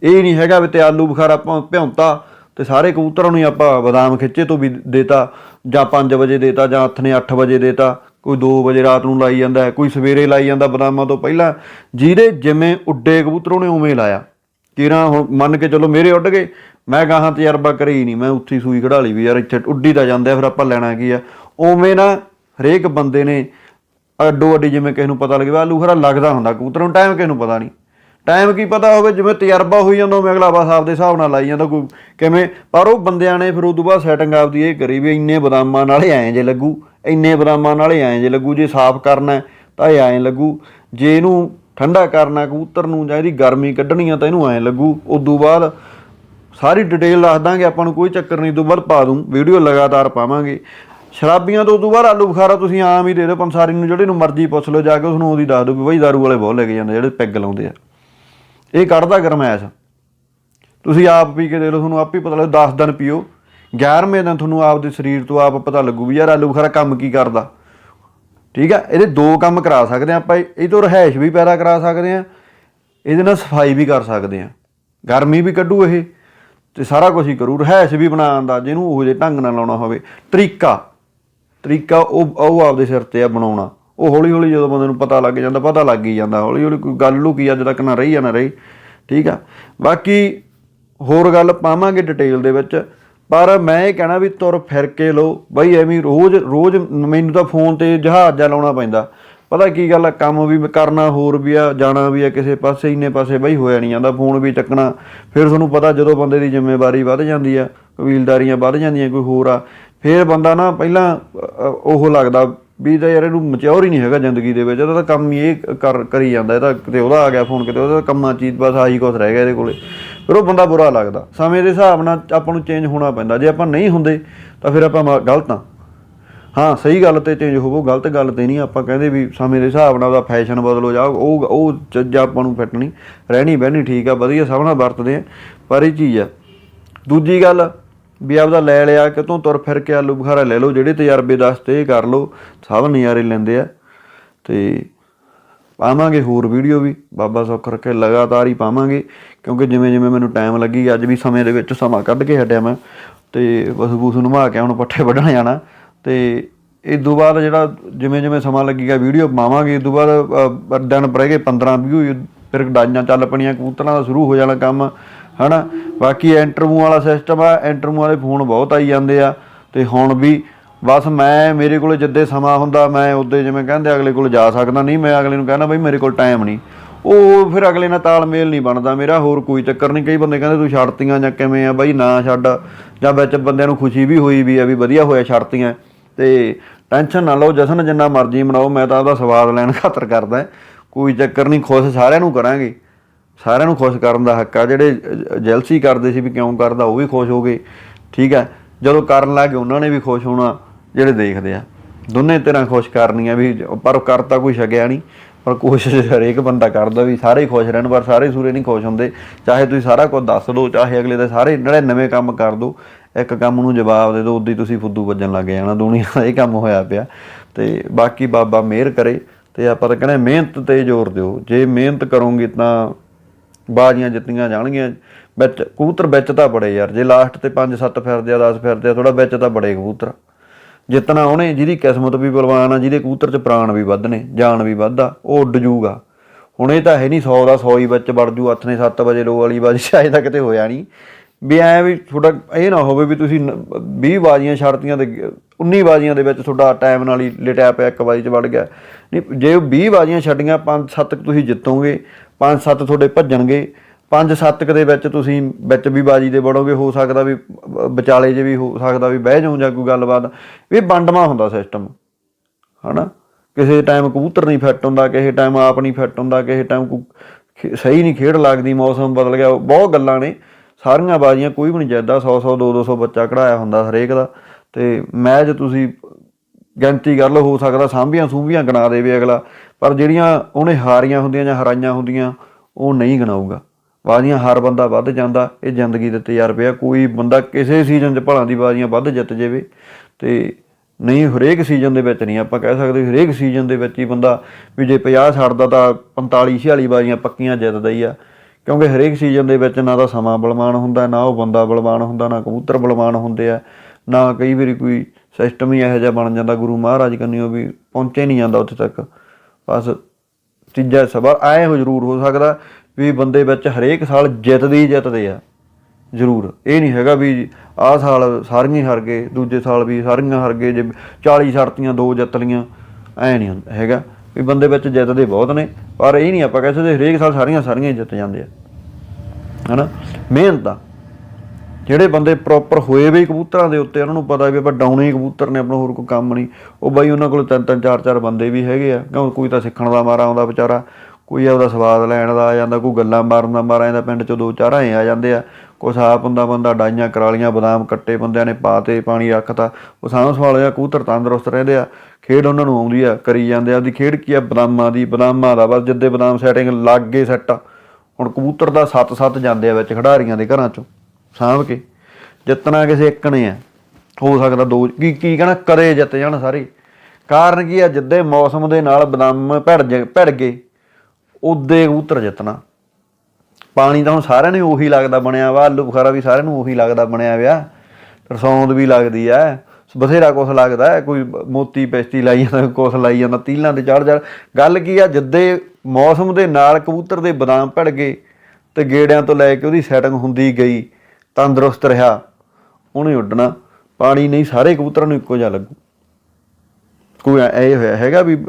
ਇਹ ਨਹੀਂ ਹੈਗਾ ਵੀ ਤੇ ਆਲੂ ਬੁਖਾਰਾ ਆਪਾਂ ਭਿਉਂਤਾ ਤੇ ਸਾਰੇ ਕਬੂਤਰਾਂ ਨੂੰ ਹੀ ਆਪਾਂ ਬਦਾਮ ਖਿੱਚੇ ਤੋਂ ਵੀ ਦੇਤਾ। ਜਾਂ 5 ਵਜੇ ਦੇਤਾ ਜਾਂ ਹੱਥ ਨੇ 8 ਵਜੇ ਦੇਤਾ, ਕੋਈ 2 ਵਜੇ ਰਾਤ ਨੂੰ ਲਾਈ ਜਾਂਦਾ ਕੋਈ ਸਵੇਰੇ ਲਾਈ ਜਾਂਦਾ ਬਦਾਮਾਂ ਤੋਂ ਪਹਿਲਾਂ, ਜਿਹਦੇ ਜਿਵੇਂ ਉੱਡੇ ਕਬੂਤਰ ਉਹਨੇ ਉਵੇਂ ਲਾਇਆ। ਕਿਰਾਂ ਹੁਣ ਮੰਨ ਕੇ ਚਲੋ ਮੇਰੇ ਉੱਡ ਗਏ, ਮੈਂ ਗਾਹਾਂ ਤਜਰਬਾ ਕਰੇ ਹੀ ਨਹੀਂ, ਮੈਂ ਉੱਥੇ ਸੂਈ ਕਢਾ ਲਈ ਵੀ ਯਾਰ ਇੱਥੇ ਉੱਡੀ ਤਾਂ ਜਾਂਦਾ ਫਿਰ ਆਪਾਂ ਲੈਣਾ ਕੀ ਆ। ਉਵੇਂ ਨਾ ਹਰੇਕ ਬੰਦੇ ਨੇ ਅੱਡੋ ਅੱਡੀ ਜਿਵੇਂ ਕਿਸੇ ਨੂੰ ਪਤਾ ਲੱਗੇ ਵੀ ਆਲੂ ਖਰਾ ਲੱਗਦਾ ਹੁੰਦਾ, ਕਬੂਤਰ ਨੂੰ ਟਾਈਮ ਕਿਸੇ ਨੂੰ ਪਤਾ ਨਹੀਂ। ਟਾਈਮ ਕੀ ਪਤਾ ਹੋਵੇ, ਜਿਵੇਂ ਤਜਰਬਾ ਹੋਈ ਜਾਂਦਾ, ਉਵੇਂ ਅਗਲਾ ਬਸ ਆਪਦੇ ਹਿਸਾਬ ਨਾਲ ਲਾਈ ਜਾਂਦਾ ਕੋਈ। ਕਿਵੇਂ? ਪਰ ਉਹ ਬੰਦਿਆਂ ਨੇ ਫਿਰ ਉਦੋਂ ਬਾਅਦ ਸੈਟਿੰਗ ਆਪਦੀ ਇਹ ਕਰੀ ਵੀ ਇੰਨੇ ਬਦਾਮਾਂ ਨਾਲੇ ਐਂ ਜੇ ਲੱਗੂ। ਇੰਨੇ ਬਦਾਮਾਂ ਨਾਲੇ ਐਂ ਜੇ ਲੱਗੂ, ਜੇ ਸਾਫ਼ ਕਰਨਾ ਤਾਂ ਇਹ ਐਂ ਲੱਗੂ। ਜੇ ਇਹਨੂੰ ਠੰਡਾ ਕਰਨਾ, ਕਬੂਤਰ ਨੂੰ ਜਾਂ ਇਹਦੀ ਗਰਮੀ ਕੱਢਣੀ ਆ, ਤਾਂ ਇਹਨੂੰ ਐਂ ਲੱਗੂ। ਉਦੋਂ ਬਾਅਦ ਸਾਰੀ ਡਿਟੇਲ ਦੱਸ ਦਾਂਗੇ, ਆਪਾਂ ਨੂੰ ਕੋਈ ਚੱਕਰ ਨਹੀਂ ਤੋਂ ਬਾਅਦ ਪਾ ਦੂੰ। ਵੀਡੀਓ ਲਗਾਤਾਰ ਪਾਵਾਂਗੇ। ਸ਼ਰਾਬੀਆਂ ਤੋਂ ਉਦੋਂ ਬਾਅਦ ਆਲੂ ਬੁਖਾਰਾ ਤੁਸੀਂ ਆਮ ਹੀ ਦੇ ਦਿਓ, ਪੰਸਾਰੀ ਨੂੰ, ਜਿਹੜੇ ਨੂੰ ਮਰਜ਼ੀ ਪੁੱਛ ਲਓ, ਜਾ ਕੇ ਉਸ ਨੂੰ ਉਹਦੀ ਦੱਸ ਦਿਓ ਵੀ ਬਈ ਦਾਰੂ ਵਾਲੇ ਬਹੁਤ ਲੈ ਕੇ ਜਾਂਦੇ ਜਿਹੜੇ ਪੈਗ ਲਾਉਂਦੇ ਆ। ਇਹ ਕੱਢਦਾ ਗਰਮੈਸ਼ ਤੁਸੀਂ ਆਪ ਪੀ ਕੇ ਦੇਖ ਲਓ, ਤੁਹਾਨੂੰ ਆਪ ਹੀ ਪਤਾ ਲੱਗ 10 ਦਿਨ ਪੀਓ। 11ਵੇਂ ਦਿਨ ਤੁਹਾਨੂੰ ਆਪਦੇ ਸਰੀਰ ਤੋਂ ਆਪ ਪਤਾ ਲੱਗੂ ਵੀ ਯਾਰ ਆਲੂ ਬੁਖਾਰਾ ਕੰਮ ਕੀ ਕਰਦਾ। ਠੀਕ ਆ? ਇਹਦੇ ਦੋ ਕੰਮ ਕਰਾ ਸਕਦੇ ਆ ਆਪਾਂ, ਇਹ ਤੋਂ ਰਹਿائش ਵੀ ਪੈਦਾ ਕਰਾ ਸਕਦੇ ਆ, ਇਹਦੇ ਨਾਲ ਸਫ਼ਾਈ ਵੀ ਕਰ ਸਕਦੇ ਆ। ਗਰਮੀ ਵੀ ਕੱਢੂ ਇਹ, ਤੇ ਸਾਰਾ ਕੁਝ ਹੀ ਕਰੂ ਰਹਿائش ਵੀ ਬਣਾ ਆਂਦਾ ਜਿਹਨੂੰ ਉਹ ਜੇ ਢੰਗ ਨਾਲ ਲਾਉਣਾ ਹੋਵੇ। ਤਰੀਕਾ ਤਰੀਕਾ ਉਹ ਉਹ ਆਪਦੇ ਸਿਰ ਤੇ ਆ ਬਣਾਉਣਾ। ਉਹ ਹੌਲੀ ਹੌਲੀ ਜਦੋਂ ਬੰਦੇ ਨੂੰ ਪਤਾ ਲੱਗ ਜਾਂਦਾ, ਪਤਾ ਲੱਗ ਹੀ ਜਾਂਦਾ। ਹੌਲੀ ਹੌਲੀ ਕੋਈ ਗੱਲ ਲੁਕੀ ਅੱਜ ਤੱਕ ਨਾ ਰਹੀ ਆ, ਨਾ ਰਹੀ। ਠੀਕ ਆ? ਬਾਕੀ ਹੋਰ ਗੱਲ ਪਾਵਾਂਗੇ ਡਿਟੇਲ ਦੇ ਵਿੱਚ। ਪਰ ਮੈਂ ਇਹ ਕਹਿਣਾ ਵੀ ਤੁਰ ਫਿਰ ਕੇ ਲੋ ਬਈ ਐਵੇਂ ਰੋਜ਼ ਰੋਜ਼ ਮੈਨੂੰ ਤਾਂ ਫੋਨ ਤੇ ਜਹਾਜ਼ਾ ਲਾਉਣਾ ਪੈਂਦਾ। ਪਤਾ ਕੀ ਗੱਲ ਆ? ਕੰਮ ਵੀ ਕਰਨਾ, ਹੋਰ ਵੀ ਆ, ਜਾਣਾ ਵੀ ਆ ਕਿਸੇ ਪਾਸੇ, ਇੰਨੇ ਪਾਸੇ ਬਈ ਹੋਇਆ ਨਹੀਂ ਜਾਂਦਾ। ਫੋਨ ਵੀ ਚੱਕਣਾ, ਫਿਰ ਤੁਹਾਨੂੰ ਪਤਾ ਜਦੋਂ ਬੰਦੇ ਦੀ ਜ਼ਿੰਮੇਵਾਰੀ ਵੱਧ ਜਾਂਦੀ ਆ, ਕਬੀਲਦਾਰੀਆਂ ਵੱਧ ਜਾਂਦੀਆਂ, ਕੋਈ ਹੋਰ ਆ। ਫਿਰ ਬੰਦਾ ਨਾ ਪਹਿਲਾਂ ਉਹ ਲੱਗਦਾ ਵੀ ਤਾਂ ਯਾਰ ਇਹਨੂੰ ਮਚਿਓਰ ਹੀ ਨਹੀਂ ਹੈਗਾ ਜ਼ਿੰਦਗੀ ਦੇ ਵਿੱਚ, ਇਹਦਾ ਤਾਂ ਕੰਮ ਹੀ ਇਹ ਕਰ, ਕਰੀ ਜਾਂਦਾ, ਇਹਦਾ ਕਿਤੇ ਉਹਦਾ ਆ ਗਿਆ ਫੋਨ ਕਿਤੇ ਉਹਦਾ ਕੰਮਾਂ ਚੀਜ਼, ਬਸ ਆਹੀ ਕੁਛ ਰਹਿ ਗਿਆ ਇਹਦੇ ਕੋਲੇ। ਫਿਰ ਉਹ ਬੰਦਾ ਬੁਰਾ ਲੱਗਦਾ। ਸਮੇਂ ਦੇ ਹਿਸਾਬ ਨਾਲ ਆਪਾਂ ਨੂੰ ਚੇਂਜ ਹੋਣਾ ਪੈਂਦਾ। ਜੇ ਆਪਾਂ ਨਹੀਂ ਹੁੰਦੇ, ਤਾਂ ਫਿਰ ਆਪਾਂ ਮ- ਗਲਤ ਆ ਹਾਂ, ਸਹੀ ਗੱਲ ਤੇ ਚੇਂਜ ਹੋਵੋ ਗਲਤ ਗੱਲ ਤੇ ਨਹੀਂ, ਆਪਾਂ ਕਹਿੰਦੇ ਵੀ ਸਮੇਂ ਦੇ ਹਿਸਾਬ ਨਾਲ ਉਹਦਾ ਫੈਸ਼ਨ ਬਦਲੋ, ਜਾ ਉਹ ਉਹ ਚੱਜ ਆਪਾਂ ਨੂੰ ਫਿੱਟ ਨਹੀਂ, ਰਹਿਣੀ ਬਹਿਣੀ ਠੀਕ ਆ, ਵਧੀਆ ਸਭ ਨਾਲ ਵਰਤਦੇ ਆ, ਪਰ ਇਹ ਚੀਜ਼ ਆ। ਦੂਜੀ ਗੱਲ ਵੀ ਆਪਦਾ ਲੈ ਲਿਆ ਕਿਤੋਂ ਤੁਰ ਫਿਰ ਕੇ ਆਲੂ ਬੁਖਾਰਾ ਲੈ ਲਓ, ਜਿਹੜੇ ਤਜਰਬੇ ਦੱਸਦੇ ਇਹ ਕਰ ਲਓ, ਸਭ ਨਜ਼ਾਰੇ ਲੈਂਦੇ ਆ। ਤੇ ਪਾਵਾਂਗੇ ਹੋਰ ਵੀਡੀਓ ਵੀ, ਬਾਬਾ ਸੁੱਖ ਰੱਖੇ, ਲਗਾਤਾਰ ਹੀ ਪਾਵਾਂਗੇ, ਕਿਉਂਕਿ ਜਿਵੇਂ ਜਿਵੇਂ ਮੈਨੂੰ ਟਾਈਮ ਲੱਗੀ, ਅੱਜ ਵੀ ਸਮੇਂ ਦੇ ਵਿੱਚ ਸਮਾਂ ਕੱਢ ਕੇ ਹਟਿਆ ਮੈਂ, ਤੇ ਪਸ਼ੂ ਪੂਸੂ ਨਵਾ ਕੇ ਹੁਣ ਪੱਠੇ ਵੱਢਣ ਜਾਣਾ। ਤੇ ਇਸ ਤੋਂ ਬਾਅਦ ਜਿਹੜਾ ਜਿਵੇਂ ਜਿਵੇਂ ਸਮਾਂ ਲੱਗੇਗਾ, ਵੀਡੀਓ ਪਾਵਾਂਗੇ ਇਸ ਤੋਂ ਬਾਅਦ ਦਿਨ ਰਹਿ ਗਏ 15 20 ਫਿਰ ਡਾਈਆਂ ਚੱਲ ਪਣੀਆਂ ਕਬੂਤਰਾਂ ਦਾ ਸ਼ੁਰੂ ਹੋ ਜਾਣਾ ਕੰਮ ਹਨਾ? ਬਾਕੀ ਇੰਟਰਵਿਊ ਵਾਲਾ ਸਿਸਟਮ ਆ ਇੰਟਰਵਿਊ ਵਾਲੇ ਫੋਨ ਬਹੁਤ ਆਈ ਜਾਂਦੇ ਆ। ਤੇ ਹੁਣ ਵੀ ਬਸ ਮੈਂ, ਮੇਰੇ ਕੋਲ ਜਿੱਦੇ ਸਮਾਂ ਹੁੰਦਾ, ਮੈਂ ਉਦੋਂ ਜਿਵੇਂ ਕਹਿੰਦੇ ਅਗਲੇ ਕੋਲ ਜਾ ਸਕਦਾ ਨਹੀਂ, ਮੈਂ ਅਗਲੇ ਨੂੰ ਕਹਿੰਦਾ ਬਈ ਮੇਰੇ ਕੋਲ ਟਾਈਮ ਨਹੀਂ। ਉਹ ਫਿਰ ਅਗਲੇ ਨਾਲ ਤਾਲਮੇਲ ਨਹੀਂ ਬਣਦਾ ਮੇਰਾ, ਹੋਰ ਕੋਈ ਚੱਕਰ ਨਹੀਂ। ਕਈ ਬੰਦੇ ਕਹਿੰਦੇ ਤੂੰ ਛੱਡਤੀਆਂ ਜਾਂ ਕਿਵੇਂ ਆ, ਬਈ ਨਾ ਛੱਡ। ਜਾਂ ਵਿੱਚ ਬੰਦਿਆਂ ਨੂੰ ਖੁਸ਼ੀ ਵੀ ਹੋਈ ਵੀ ਆ, ਵੀ ਵਧੀਆ ਹੋਇਆ ਛੱਡਤੀਆਂ ਤੇ ਟੈਨਸ਼ਨ ਨਾ ਲਓ, ਜਸ਼ਨ ਜਿੰਨਾ ਮਰਜ਼ੀ ਮਨਾਓ, ਮੈਂ ਤਾਂ ਉਹਦਾ ਸਵਾਦ ਲੈਣ ਖਾਤਰ ਕਰਦਾ। ਕੋਈ ਚੱਕਰ ਨਹੀਂ, ਖੁਸ਼ ਸਾਰਿਆਂ ਨੂੰ ਕਰਾਂਗੇ। ਸਾਰਿਆਂ ਨੂੰ ਖੁਸ਼ ਕਰਨ ਦਾ ਹੱਕ ਆ। ਜਿਹੜੇ ਜੈਲਸੀ ਕਰਦੇ ਸੀ ਵੀ ਕਿਉਂ ਕਰਦਾ, ਉਹ ਵੀ ਖੁਸ਼ ਹੋ ਗਏ। ਠੀਕ ਹੈ? ਜਦੋਂ ਕਰਨ ਲੱਗੇ ਉਹਨਾਂ ਨੇ ਵੀ ਖੁਸ਼ ਹੋਣਾ, ਜਿਹੜੇ ਦੇਖਦੇ ਆ। ਦੋਨੇ ਤਰ੍ਹਾਂ ਖੁਸ਼ ਕਰਨੀਆਂ ਵੀ, ਪਰ ਕਰਤਾ ਕੋਈ ਛਗਿਆ ਨਹੀਂ। ਪਰ ਕੋਸ਼ਿਸ਼ ਹਰੇਕ ਬੰਦਾ ਕਰਦਾ ਵੀ ਸਾਰੇ ਹੀ ਖੁਸ਼ ਰਹਿਣ, ਪਰ ਸਾਰੇ ਸੂਰੇ ਨਹੀਂ ਖੁਸ਼ ਹੁੰਦੇ। ਚਾਹੇ ਤੁਸੀਂ ਸਾਰਾ ਕੁਝ ਦੱਸ ਦਿਓ ਚਾਹੇ ਅਗਲੇ ਦੇ ਸਾਰੇ 99 ਕੰਮ ਕਰ ਦਿਓ ਇੱਕ ਕੰਮ ਨੂੰ ਜਵਾਬ ਦੇ ਦਿਓ ਉਦੋਂ ਹੀ ਤੁਸੀਂ ਫੁੱਦੂ ਵੱਜਣ ਲੱਗ ਜਾਣਾ। ਦੁਨੀਆ ਦਾ ਇਹ ਕੰਮ ਹੋਇਆ ਪਿਆ। ਤੇ ਬਾਕੀ ਬਾਬਾ ਮਿਹਰ ਕਰੇ ਤੇ ਆਪਾਂ ਤਾਂ ਕਹਿੰਦੇ ਮਿਹਨਤ ਤੇ ਜ਼ੋਰ ਦਿਓ। ਜੇ ਮਿਹਨਤ ਕਰੋਗੇ ਤਾਂ ਬਾਜ਼ੀਆਂ ਜਿੱਤੀਆਂ ਜਾਣਗੀਆਂ। ਵਿੱਚ ਕਬੂਤਰ ਵਿੱਚ ਤਾਂ ਬੜੇ ਯਾਰ, ਜੇ ਲਾਸਟ ਤੇ 5-7 ਫਿਰਦੇ ਆ 10 ਫਿਰਦੇ ਆ ਥੋੜਾ ਵਿੱਚ ਤਾਂ ਬੜੇ ਕਬੂਤਰ ਜਿੱਤਣਾ ਉਹਨੇ, ਜਿਹਦੀ ਕਿਸਮਤ ਵੀ ਬਲਵਾਨ ਆ, ਜਿਹਦੇ ਕਬੂਤਰ 'ਚ ਪ੍ਰਾਣ ਵੀ ਵੱਧ ਨੇ ਜਾਨ ਵੀ ਵੱਧਾ ਉਹ ਉੱਡ ਜੂਗਾ। ਹੁਣ ਇਹ ਤਾਂ ਹੈ ਨਹੀਂ 100 ਦਾ 100 ਹੀ ਵਿੱਚ ਵੜ ਜੂ ਅੱਥ ਨੇ 7 ਵਜੇ ਲੋ ਵਾਲੀ ਬਾਜੀ ਸ਼ਾਇਦ ਤਾਂ ਕਿਤੇ ਹੋਇਆ ਨਹੀਂ। ਵੀ ਐ ਵੀ ਤੁਹਾਡਾ, ਇਹ ਨਾ ਹੋਵੇ ਵੀ ਤੁਸੀਂ 20 ਬਾਜ਼ੀਆਂ ਛੱਡਤੀਆਂ ਤੇ 19 ਬਾਜ਼ੀਆਂ ਦੇ ਵਿੱਚ ਤੁਹਾਡਾ ਟਾਈਮ ਨਾਲ ਹੀ ਲਿਟਿਆ ਪਿਆ, ਇੱਕ ਬਾਜੀ 'ਚ ਵੜ ਗਿਆ। ਨਹੀਂ, ਜੇ 20 ਬਾਜ਼ੀਆਂ ਛੱਡੀਆਂ 5-7 ਤੁਸੀਂ ਜਿੱਤੋਗੇ 5-7 ਤੁਹਾਡੇ ਭੱਜਣਗੇ। 5-7 ਦੇ ਵਿੱਚ ਤੁਸੀਂ ਵਿੱਚ ਵੀ ਬਾਜੀ ਦੇ ਵੜੋਗੇ, ਹੋ ਸਕਦਾ ਵੀ ਵਿਚਾਲੇ ਜੇ ਵੀ ਹੋ ਸਕਦਾ ਵੀ ਬਹਿ ਜਾਓ ਜਾਂ ਕੋਈ ਗੱਲਬਾਤ। ਇਹ ਵੰਡਮਾ ਹੁੰਦਾ ਸਿਸਟਮ ਹਨਾ? ਕਿਸੇ ਟਾਈਮ ਕਬੂਤਰ ਨਹੀਂ ਫਿੱਟ ਹੁੰਦਾ, ਕਿਸੇ ਟਾਈਮ ਆਪ ਨਹੀਂ ਫਿੱਟ ਹੁੰਦਾ, ਕਿਸੇ ਟਾਈਮ ਕੋਈ ਖੇ- ਸਹੀ ਨਹੀਂ ਖੇਡ ਲੱਗਦੀ, ਮੌਸਮ ਬਦਲ ਗਿਆ। ਬਹੁਤ ਗੱਲਾਂ ਨੇ। ਸਾਰੀਆਂ ਬਾਜ਼ੀਆਂ ਕੋਈ ਵੀ ਨਹੀਂ ਜਿੱਤਦਾ। 100 100 200 200 ਬੱਚਾ ਕਢਾਇਆ ਹੁੰਦਾ ਹਰੇਕ ਦਾ। ਤੇ ਮੈਚ ਤੁਸੀਂ ਗਿਣਤੀ ਗੱਲ ਹੋ ਸਕਦਾ, ਸਾਂਭੀਆਂ ਸੂੰਭੀਆਂ ਗਣਾ ਦੇਵੇ ਅਗਲਾ। ਪਰ ਜਿਹੜੀਆਂ ਉਹਨੇ ਹਾਰੀਆਂ ਹੁੰਦੀਆਂ ਜਾਂ ਹਰਾਈਆਂ ਹੁੰਦੀਆਂ, ਉਹ ਨਹੀਂ ਗਣਾਊਗਾ। ਬਾਜ਼ੀਆਂ ਹਰ ਬੰਦਾ ਵੱਧ ਜਾਂਦਾ, ਇਹ ਜ਼ਿੰਦਗੀ ਦੇ ਤਜਰਬੇ ਆ। ਕੋਈ ਬੰਦਾ ਕਿਸੇ ਸੀਜ਼ਨ 'ਚ ਭਲਾਂ ਦੀ ਬਾਜ਼ੀਆਂ ਵੱਧ ਜਿੱਤ ਜਾਵੇ ਤੇ ਨਹੀਂ, ਹਰੇਕ ਸੀਜ਼ਨ ਦੇ ਵਿੱਚ ਨਹੀਂ। ਆਪਾਂ ਕਹਿ ਸਕਦੇ ਹਰੇਕ ਸੀਜ਼ਨ ਦੇ ਵਿੱਚ ਹੀ ਬੰਦਾ ਵੀ ਜੇ 50 ਛੱਡਦਾ ਤਾਂ 45 46 ਬਾਜ਼ੀਆਂ ਪੱਕੀਆਂ ਜਿੱਤਦਾ ਹੀ ਆ। ਕਿਉਂਕਿ ਹਰੇਕ ਸੀਜ਼ਨ ਦੇ ਵਿੱਚ ਨਾ ਤਾਂ ਸਮਾਂ ਬਲਵਾਨ ਹੁੰਦਾ, ਨਾ ਉਹ ਬੰਦਾ ਬਲਵਾਨ ਹੁੰਦਾ, ਨਾ ਕਬੂਤਰ ਬਲਵਾਨ ਹੁੰਦੇ ਆ, ਨਾ ਕਈ ਵਾਰੀ ਕੋਈ ਸਿਸਟਮ ਹੀ ਇਹੋ ਜਿਹਾ ਬਣ ਜਾਂਦਾ, ਗੁਰੂ ਮਹਾਰਾਜ ਕੰਨਿਓ ਵੀ ਪਹੁੰਚੇ ਨਹੀਂ ਜਾਂਦਾ ਉੱਥੇ ਤੱਕ। ਬਸ ਤੀਜਾ ਸਬਰ ਐ ਹੋ ਜ਼ਰੂਰ ਹੋ ਸਕਦਾ ਵੀ ਬੰਦੇ ਵਿੱਚ ਹਰੇਕ ਸਾਲ ਜਿੱਤਦੇ ਹੀ ਜਿੱਤਦੇ ਆ। ਜ਼ਰੂਰ। ਇਹ ਨਹੀਂ ਹੈਗਾ ਵੀ ਆਹ ਸਾਲ ਸਾਰੀਆਂ ਹੀ ਹਾਰ ਗਏ, ਦੂਜੇ ਸਾਲ ਵੀ ਸਾਰੀਆਂ ਹਾਰ ਗਏ, ਜੇ 40 ਸ਼ਰਤੀਆਂ ਦੋ ਜਿੱਤ ਲੀਆਂ ਐ ਨਹੀਂ ਹੁੰਦਾ ਹੈਗਾ। ਵੀ ਬੰਦੇ ਵਿੱਚ ਜਿੱਤਦੇ ਬਹੁਤ ਨੇ, ਪਰ ਇਹ ਨਹੀਂ ਆਪਾਂ ਕਹਿ ਸਕਦੇ ਹਰੇਕ ਸਾਲ ਸਾਰੀਆਂ ਸਾਰੀਆਂ ਹੀ ਜਿੱਤ ਜਾਂਦੇ ਆ। ਹਨਾ? ਮਿਹਨਤ ਆ। ਜਿਹੜੇ ਬੰਦੇ ਪ੍ਰੋਪਰ ਹੋਏ ਵੀ ਕਬੂਤਰਾਂ ਦੇ ਉੱਤੇ, ਉਹਨਾਂ ਨੂੰ ਪਤਾ ਵੀ ਆਪਾਂ ਡਾਉਣੇ ਕਬੂਤਰ ਨੇ, ਆਪਣਾ ਹੋਰ ਕੋਈ ਕੰਮ ਨਹੀਂ। ਉਹ ਬਾਈ ਉਹਨਾਂ ਕੋਲ ਤਿੰਨ ਤਿੰਨ ਚਾਰ ਚਾਰ ਬੰਦੇ ਵੀ ਹੈਗੇ ਆ। ਕਿਉਂ ਕੋਈ ਤਾਂ ਸਿੱਖਣ ਦਾ ਮਾਰਾ ਆਉਂਦਾ ਵਿਚਾਰਾ, ਕੋਈ ਆਪਦਾ ਸਵਾਦ ਲੈਣ ਦਾ ਆ ਜਾਂਦਾ, ਕੋਈ ਗੱਲਾਂ ਮਾਰਨ ਦਾ ਮਾਰਾ ਜਾਂਦਾ ਪਿੰਡ ਚੋਂ ਦੋ ਚਾਰ ਆਏ ਆ ਜਾਂਦੇ ਆ। ਕੁਛ ਆਪ ਹੁੰਦਾ ਬੰਦਾ, ਡਾਈਆਂ, ਕਰਾਲੀਆਂ, ਬਦਾਮ ਕੱਟੇ ਬੰਦਿਆਂ ਨੇ ਪਾਤੇ ਪਾਣੀ ਰੱਖਤਾ। ਉਹ ਸਾਂਭ ਸਵਾਲ ਜਿਹਾ ਕਬੂਤਰ ਤੰਦਰੁਸਤ ਰਹਿੰਦੇ ਆ। ਖੇਡ ਉਹਨਾਂ ਨੂੰ ਆਉਂਦੀ ਆ, ਕਰੀ ਜਾਂਦੇ ਆ। ਉਹਦੀ ਖੇਡ ਕੀ ਆ? ਬਦਾਮਾਂ ਦੀ, ਬਦਾਮਾਂ ਦਾ ਬਸ, ਜਿੱਦੇ ਬਦਾਮ ਸੈਟਿੰਗ ਲੱਗ ਗਏ ਸੈੱਟ ਹੁਣ ਕਬੂਤਰ ਦਾ ਸੱਤ ਸੱਤ ਜਾਂਦੇ ਆ ਵਿੱਚ ਖਿਡਾਰੀਆਂ ਦੇ ਘਰਾਂ ਚੋਂ। ਸਾਂਭ ਕੇ ਜਿੱਤਣਾ ਕਿਸੇ ਇੱਕ ਨੇ ਆ, ਹੋ ਸਕਦਾ ਦੋ, ਕੀ ਕੀ ਕਹਣਾ ਕਰੇ ਜਿੱਤ ਜਾਣ ਸਾਰੇ। ਕਾਰਨ ਕੀ ਆ, ਜਿੱਦੇ ਮੌਸਮ ਦੇ ਨਾਲ ਬਦਾਮ ਭੜ ਜੇ, ਭੜ ਗਏ ਉਦੇ ਕਬੂਤਰ ਜਿੱਤਣਾ। ਪਾਣੀ ਤਾਂ ਹੁਣ ਸਾਰਿਆਂ ਨੂੰ ਉਹੀ ਲੱਗਦਾ ਬਣਿਆ ਵਾ, ਆਲੂ ਬੁਖਾਰਾ ਵੀ ਸਾਰਿਆਂ ਨੂੰ ਉਹੀ ਲੱਗਦਾ ਬਣਿਆ ਵਿਆ ਰਸੌਂਦ ਵੀ ਲੱਗਦੀ ਐ ਬਥੇਰਾ ਕੁਛ ਲੱਗਦਾ, ਕੋਈ ਮੋਤੀ ਪੈਸਟੀ ਲਾਈ ਜਾਂਦਾ ਕੁਛ ਲਾਈ ਜਾਂਦਾ, ਤੀਲਾਂ ਤੇ ਚੜ ਚੜ ਗੱਲ ਕੀ ਆ, ਜਿੱਦੇ ਮੌਸਮ ਦੇ ਨਾਲ ਕਬੂਤਰ ਦੇ ਬਦਾਮ ਭੜ ਗਏ, ਤੇ ਗੇੜਿਆਂ ਤੋਂ ਲੈ ਕੇ ਉਹਦੀ ਸੈਟਿੰਗ ਹੁੰਦੀ ਗਈ ਤੰਦਰੁਸਤ ਰਿਹਾ, ਉਹਨੇ ਉੱਡਣਾ। ਪਾਣੀ ਨਹੀਂ, ਸਾਰੇ ਕਬੂਤਰਾਂ ਨੂੰ ਇੱਕੋ ਜਿਹਾ ਲੱਗੂ। ਕੋਈ ਐ- ਇਹ ਹੋਇਆ ਹੈਗਾ ਵੀ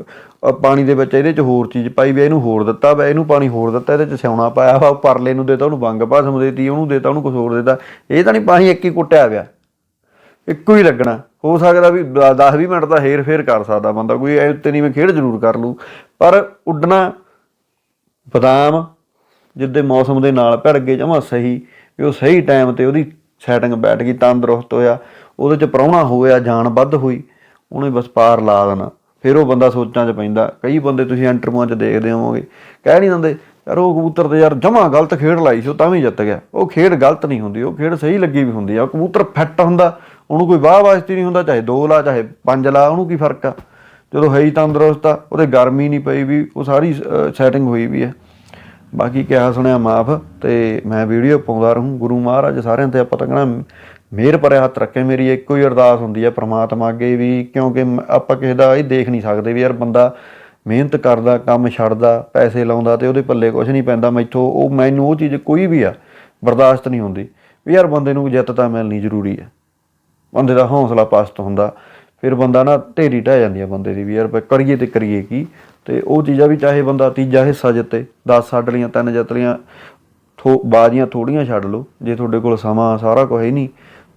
ਪਾਣੀ ਦੇ ਵਿੱਚ ਇਹਦੇ ਚ ਹੋਰ ਚੀਜ਼ ਪਾਈ ਵੀ ਇਹਨੂੰ ਹੋਰ ਦਿੱਤਾ ਵਾ, ਇਹਨੂੰ ਪਾਣੀ ਹੋਰ ਦਿੱਤਾ, ਇਹਦੇ ਚ ਸਿਉਣਾ ਪਾਇਆ ਵਾ ਪਰਲੇ ਨੂੰ ਦੇਤਾ, ਉਹਨੂੰ ਵੰਗ ਭਾਸਮ ਦੇਤੀ, ਉਹਨੂੰ ਦੇਤਾ, ਉਹਨੂੰ ਕੁਝ ਹੋਰ ਦੇਤਾ। ਇਹ ਤਾਂ ਨਹੀਂ ਪਾਣੀ ਇੱਕ ਹੀ ਕੁੱਟਿਆ ਪਿਆ। ਇੱਕੋ ਹੀ ਲੱਗਣਾ। ਹੋ ਸਕਦਾ ਵੀ 10-20 ਮਿੰਟ ਦਾ ਹੇਰ ਫੇਰ ਕਰ ਸਕਦਾ ਬੰਦਾ, ਕੋਈ ਐ ਉੱਤੇ ਨਹੀਂ ਮੈਂ ਖੇਡ ਜ਼ਰੂਰ ਕਰ ਲੂ ਪਰ ਉੱਡਣਾ ਬਦਾਮ, ਜਿੱਦੇ ਮੌਸਮ ਦੇ ਨਾਲ ਭਿੜ ਗਏ, ਜਮਾ ਸਹੀ। ਵੀ ਉਹ ਸਹੀ ਟਾਈਮ ਤੇ ਉਹਦੀ ਸੈਟਿੰਗ ਬੈਠ ਗਈ, ਤੰਦਰੁਸਤ ਹੋਇਆ, ਉਹਦੇ ਚ ਪ੍ਰਾਹੁਣਾ ਹੋਇਆ, ਜਾਨ ਵੱਧ ਹੋਈ, ਉਹਨੇ ਬਸ ਪਾਰ ਲਾ ਦੇਣਾ। ਫਿਰ ਉਹ ਬੰਦਾ ਸੋਚਾਂ 'ਚ ਪੈਂਦਾ, ਕਈ ਬੰਦੇ ਤੁਸੀਂ ਇੰਟਰਵਿਊਆਂ 'ਚ ਦੇਖਦੇ ਹੋਵੋਗੇ, ਕਹਿ ਨਹੀਂ ਦਿੰਦੇ, ਯਾਰ ਉਹ ਕਬੂਤਰ ਤੇ ਯਾਰ ਜਮਾ ਗਲਤ ਖੇਡ ਲਾਈ ਸੀ, ਉਹ ਤਾਂ ਵੀ ਜਿੱਤ ਗਿਆ। ਉਹ ਖੇਡ ਗਲਤ ਨਹੀਂ ਹੁੰਦੀ, ਉਹ ਖੇਡ ਸਹੀ ਲੱਗੀ ਵੀ ਹੁੰਦੀ ਆ। ਉਹ ਕਬੂਤਰ ਫਿੱਟ ਹੁੰਦਾ, ਉਹਨੂੰ ਕੋਈ ਵਾਹ ਵਾਸਤੀ ਨਹੀਂ ਹੁੰਦਾ, ਚਾਹੇ 2 ਲਾ, ਚਾਹੇ 5 ਲਾ, ਉਹਨੂੰ ਕੀ ਫ਼ਰਕ ਆ? ਜਦੋਂ ਹੈ ਹੀ ਤੰਦਰੁਸਤ ਆ, ਉਹਦੇ ਗਰਮੀ ਨਹੀਂ ਪਈ ਵੀ, ਉਹ ਸਾਰੀ ਸੈਟਿੰਗ ਹੋਈ ਵੀ ਹੈ ਬਾਕੀ ਕਿਹਾ ਸੁਣਿਆ ਮਾਫ ਤੇ ਮੈਂ ਵੀਡੀਓ ਪਾਉਂਦਾ ਰਹੂੰ। ਗੁਰੂ ਮਹਾਰਾਜ ਸਾਰਿਆਂ ਤੇ ਆਪਾਂ ਤਾਂ ਕਹਣਾ ਮਿਹਰ ਭਰੇ ਹੱਥ ਰੱਖੇ, ਮੇਰੀ ਇੱਕੋ ਹੀ ਅਰਦਾਸ ਹੁੰਦੀ ਹੈ ਪ੍ਰਮਾਤਮਾ ਅੱਗੇ ਵੀ, ਕਿਉਂਕਿ ਮ- ਆਪਾਂ ਕਿਸੇ ਦਾ ਇਹ ਦੇਖ ਨਹੀਂ ਸਕਦੇ ਵੀ ਯਾਰ ਬੰਦਾ ਮਿਹਨਤ ਕਰਦਾ, ਕੰਮ ਛੱਡਦਾ, ਪੈਸੇ ਲਾਉਂਦਾ ਤੇ ਉਹਦੇ ਪੱਲੇ ਕੁਝ ਨਹੀਂ ਪੈਂਦਾ, ਮੈਥੋਂ ਉਹ ਮੈਨੂੰ ਉਹ ਚੀਜ਼ ਕੋਈ ਵੀ ਆ ਬਰਦਾਸ਼ਤ ਨਹੀਂ ਹੁੰਦੀ। ਵੀ ਯਾਰ ਬੰਦੇ ਨੂੰ ਜਿੱਤ ਤਾਂ ਮਿਲਣੀ ਜ਼ਰੂਰੀ ਹੈ ਬੰਦੇ ਦਾ ਹੌਸਲਾ ਪਸਤ ਹੁੰਦਾ। ਫਿਰ ਬੰਦਾ ਨਾ ਢੇਰੀ ਢਹਿ ਜਾਂਦੀ ਆ ਬੰਦੇ ਦੀ ਵੀ ਯਾਰ ਕਰੀਏ ਤੇ ਕਰੀਏ ਕੀ। ਤੇ ਉਹ ਚੀਜ਼ਾਂ ਵੀ ਚਾਹੇ ਬੰਦਾ ਤੀਜਾ ਹਿੱਸਾ ਜਿੱਤੇ 10 ਛੱਡ ਲੀਆਂ ਤਿੰਨ ਜਿੱਤ ਲੀਆਂ ਥੋ ਬਾਜ਼ੀਆਂ ਥੋੜੀਆਂ ਛੱਡ ਲਓ, ਜੇ ਤੁਹਾਡੇ ਕੋਲ ਸਮਾਂ ਸਾਰਾ ਕੁਝ ਹੈ ਨਹੀਂ,